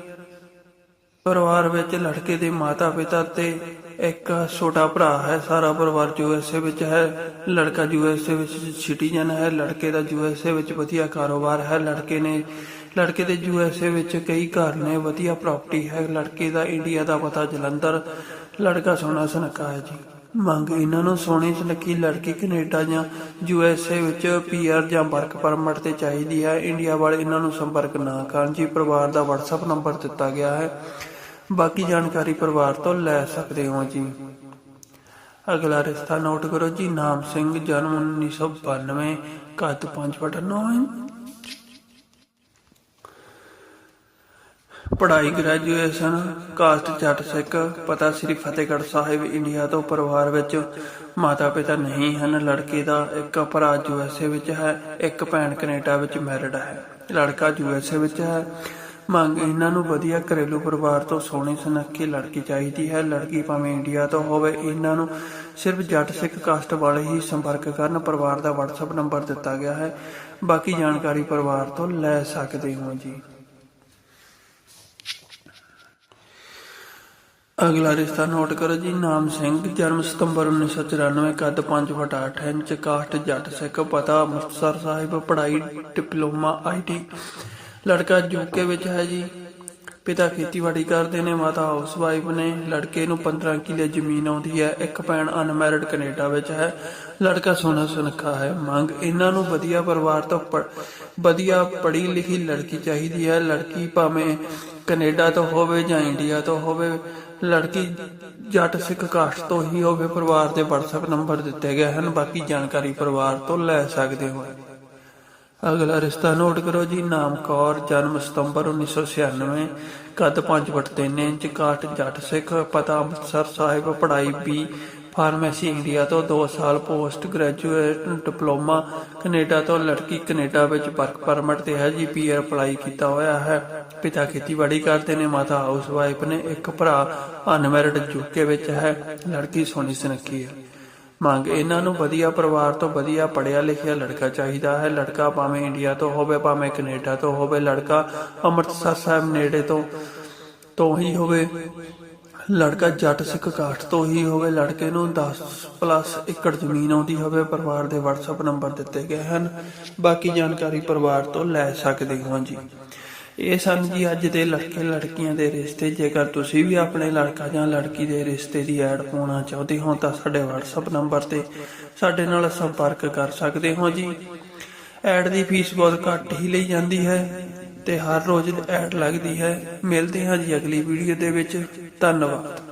A: ਪਰਿਵਾਰ ਵਿੱਚ ਲੜਕੇ ਦੇ ਮਾਤਾ ਪਿਤਾ ਤੇ ਇੱਕ ਛੋਟਾ ਭਰਾ ਹੈ। ਸਾਰਾ ਪਰਿਵਾਰ ਯੂਐਸਏ ਵਿੱਚ ਹੈ। ਲੜਕਾ ਯੂਐਸਏ ਵਿੱਚ ਸਿਟੀਜ਼ਨ ਹੈ। ਲੜਕੇ ਦਾ ਯੂਐਸਏ ਵਿੱਚ ਵਧੀਆ ਕਾਰੋਬਾਰ ਹੈ। ਲੜਕੇ ਨੇ, ਲੜਕੇ ਦੇ ਯੂਐਸਏ ਵਿੱਚ ਕਈ ਘਰ ਨੇ, ਵਧੀਆ ਪ੍ਰਾਪਰਟੀ ਹੈ। ਲੜਕੇ ਦਾ ਇੰਡੀਆ ਦਾ ਪਤਾ ਜਲੰਧਰ। ਲੜਕਾ ਸੋਹਣਾ ਸੁਨੱਖਾ ਹੈ ਜੀ। ਮੰਗ ਇਹਨਾਂ ਨੂੰ ਸੋਹਣੀ ਸੁਨੱਖੀ ਲੜਕੀ ਕੈਨੇਡਾ ਜਾਂ ਯੂਐਸਏ ਵਿੱਚ ਪੀਆਰ ਜਾਂ ਵਰਕ ਪਰਮਿਟ ਤੇ ਚਾਹੀਦੀ ਹੈ। ਇੰਡੀਆ ਵਾਲੇ ਇਹਨਾਂ ਨੂੰ ਸੰਪਰਕ ਨਾ ਕਰਨ ਜੀ, ਪਰਿਵਾਰ ਦਾ WhatsApp ਨੰਬਰ ਦਿੱਤਾ ਗਿਆ ਹੈ। ਬਾਕੀ ਜਾਣਕਾਰੀ ਪਰਿਵਾਰ ਤੋਂ ਲੈ ਸਕਦੇ ਹੋ ਜੀ। ਅਗਲਾ ਰਿਸ਼ਤਾ ਨੋਟ ਕਰੋ ਜੀ, ਨਾਮ ਸਿੰਘ, ਜਨਮ 1992 ਕੱਦ 5/9 ਪੜ੍ਹਾਈ ਗ੍ਰੈਜੂਏਸ਼ਨ ਕਾਸਟ ਜੱਟ ਸਿੱਖ, ਪਤਾ ਸ੍ਰੀ ਫਤਿਹਗੜ੍ਹ ਸਾਹਿਬ, ਇੰਡੀਆ ਤੋਂ ਪਰਿਵਾਰ ਵਿੱਚ ਮਾਤਾ ਪਿਤਾ ਨਹੀਂ ਹਨ, ਲੜਕੇ ਦਾ ਇੱਕ ਭਰਾ ਯੂਐਸਏ ਵਿੱਚ ਹੈ, ਇੱਕ ਭੈਣ ਕੈਨੇਡਾ ਵਿੱਚ ਮੈਰਿਡ ਹੈ। ਲੜਕਾ ਯੂਐਸਏ ਵਿੱਚ ਹੈ। ਮੰਗ ਇਹਨਾਂ ਨੂੰ ਵਧੀਆ ਘਰੇਲੂ ਪਰਿਵਾਰ ਤੋਂ ਸੋਹਣੀ ਸੁਨੱਖੀ ਲੜਕੀ ਚਾਹੀਦੀ ਹੈ। ਲੜਕੀ ਭਾਵੇਂ ਇੰਡੀਆ ਤੋਂ ਹੋਵੇ, ਇਹਨਾਂ ਨੂੰ ਸਿਰਫ ਜੱਟ ਸਿੱਖ ਕਾਸਟ ਵਾਲੇ ਹੀ ਸੰਪਰਕ ਕਰਨ, ਪਰਿਵਾਰ ਦਾ WhatsApp ਨੰਬਰ ਦਿੱਤਾ ਗਿਆ ਹੈ। ਬਾਕੀ ਜਾਣਕਾਰੀ ਪਰਿਵਾਰ ਤੋਂ ਲੈ ਸਕਦੇ ਹੋ ਜੀ। ਅਗਲਾ ਰਿਸ਼ਤਾ ਨੋਟ ਕਰੋ ਜੀ, ਨਾਮ ਸਿੰਘ, ਜਨਮ ਸਤੰਬਰ 1994 ਕੱਦ 5/8 ਇੰਚ, ਕਾਸਟ ਜੱਟ ਸਿੱਖ, ਪਤਾ ਅੰਮ੍ਰਿਤਸਰ ਸਾਹਿਬ, ਪੜ੍ਹਾਈ, ਡਿਪਲੋਮਾ ਆਈਟੀ ਲੜਕਾ ਯੂਕੇ ਵਿੱਚ ਹੈ ਜੀ। ਪਿਤਾ ਖੇਤੀਬਾੜੀ ਕਰਦੇ ਨੇ, ਮਾਤਾ ਹਾਊਸ ਵਾਈਫ ਨੇ। ਲੜਕੇ ਨੂੰ 15 ਕਿਲੇ ਜ਼ਮੀਨ ਆਉਂਦੀ ਹੈ। ਇੱਕ ਭੈਣ ਅਨਮੈਰਿਡ ਕੈਨੇਡਾ ਵਿੱਚ ਹੈ। ਲੜਕਾ ਸੋਹਣਾ ਸੁਨੱਖਾ ਹੈ, ਮੰਗ ਇਹਨਾਂ ਨੂੰ ਵਧੀਆ ਪਰਿਵਾਰ ਤੋਂ ਪੜ੍ਹ- ਵਧੀਆ ਪੜ੍ਹੀ ਲਿਖੀ ਲੜਕੀ ਚਾਹੀਦੀ ਹੈ। ਲੜਕੀ ਭਾਵੇਂ ਕੈਨੇਡਾ ਤੋਂ ਹੋਵੇ ਜਾਂ ਇੰਡੀਆ ਤੋਂ ਹੋਵੇ ਲੜਕੀ ਜੱਟ ਸਿੱਖ ਕਾਸਟ ਤੋਂ ਹੀ ਹੋਵੇ ਪਰਿਵਾਰ ਦੇ WhatsApp ਨੰਬਰ ਦਿੱਤੇ ਗਏ ਹਨ, ਬਾਕੀ ਜਾਣਕਾਰੀ ਪਰਿਵਾਰ ਤੋਂ ਲੈ ਸਕਦੇ ਹੋ। ਅਗਲਾ ਰਿਸ਼ਤਾ ਨੋਟ ਕਰੋ ਜੀ, ਨਾਮ ਕੌਰ, ਜਨਮ ਸਤੰਬਰ 1996 ਕੱਦ 5/3 ਇੰਚ ਕਾਟ ਜੱਟ ਸਿੱਖ, ਪਤਾ ਅੰਮ੍ਰਿਤਸਰ ਸਾਹਿਬ, ਪੜ੍ਹਾਈ ਬੀ ਫਾਰਮੇਸੀ ਇੰਡੀਆ ਤੋਂ 2 ਸਾਲ ਪੋਸਟ ਗ੍ਰੈਜੂਏਟ ਡਿਪਲੋਮਾ, ਕੈਨੇਡਾ ਤੋਂ ਲੜਕੀ ਕੈਨੇਡਾ ਵਿੱਚ ਵਰਕ ਪਰਮਿਟ ਤੇ ਹੈ, ਜੀ ਪੀਆਰ ਅਪਲਾਈ ਕੀਤਾ ਹੋਇਆ ਹੈ। ਪਿਤਾ ਖੇਤੀਬਾੜੀ ਕਰਦੇ ਨੇ, ਮਾਤਾ ਹਾਊਸ ਵਾਈਫ ਨੇ, ਇੱਕ ਭਰਾ ਅਨਮੈਰਿਡ ਯੂਕੇ ਵਿੱਚ ਹੈ, ਲੜਕੀ ਸੋਹਣੀ ਸੁਨੱਖੀ ਹੈ। ਮੰਗ, ਇਹਨਾਂ ਨੂੰ ਵਧੀਆ ਪਰਿਵਾਰ ਤੋਂ ਵਧੀਆ ਪੜਿਆ ਲਿਖਿਆ ਲੜਕਾ ਚਾਹੀਦਾ ਹੈ। ਲੜਕਾ ਭਾਵੇਂ ਇੰਡੀਆ ਤੋਂ ਹੋਵੇ, ਭਾਵੇਂ ਕੈਨੇਡਾ ਤੋਂ ਹੋਵੇ, ਲੜਕਾ ਅੰਮ੍ਰਿਤਸਰ ਸਾਹਿਬ ਨੇੜੇ ਤੋਂ ਤੋਂ ਹੀ ਹੋਵੇ। ਲੜਕਾ ਜੱਟ ਸਿੱਖ ਕਾਸਟ ਤੋਂ ਹੀ ਹੋਵੇ, ਲੜਕੇ ਨੂੰ 10 ਪਲੱਸ ਏਕੜ ਜ਼ਮੀਨ ਆਉਂਦੀ ਹੋਵੇ, ਪਰਿਵਾਰ ਦੇ WhatsApp ਨੰਬਰ ਦਿੱਤੇ ਗਏ ਹਨ। ਬਾਕੀ ਜਾਣਕਾਰੀ ਪਰਿਵਾਰ ਤੋਂ ਲੈ ਸਕਦੇ ਹੋ ਜੀ। ਇਹ ਸਨ ਜੀ ਅੱਜ ਦੇ ਲੜਕੇ ਲੜਕੀਆਂ ਦੇ ਰਿਸ਼ਤੇ। ਜੇਕਰ ਤੁਸੀਂ ਵੀ ਆਪਣੇ ਲੜਕਾ ਜਾਂ ਲੜਕੀ ਦੇ ਰਿਸ਼ਤੇ ਦੀ ਐਡ ਪਾਉਣਾ ਚਾਹੁੰਦੇ ਹੋ, ਤਾਂ ਸਾਡੇ WhatsApp ਨੰਬਰ ਤੇ ਸਾਡੇ ਨਾਲ ਸੰਪਰਕ ਕਰ ਸਕਦੇ ਹੋ ਜੀ। ਐਡ ਦੀ ਫੀਸ ਬਹੁਤ ਘੱਟ ਹੀ ਲਈ ਜਾਂਦੀ ਹੈ। ਤੇ ਹਰ ਰੋਜ਼ ਐਡ ਲੱਗਦੀ ਹੈ। ਮਿਲਦੇ ਹਾਂ ਜੀ ਅਗਲੀ ਵੀਡੀਓ ਦੇ ਵਿੱਚ। ਧੰਨਵਾਦ।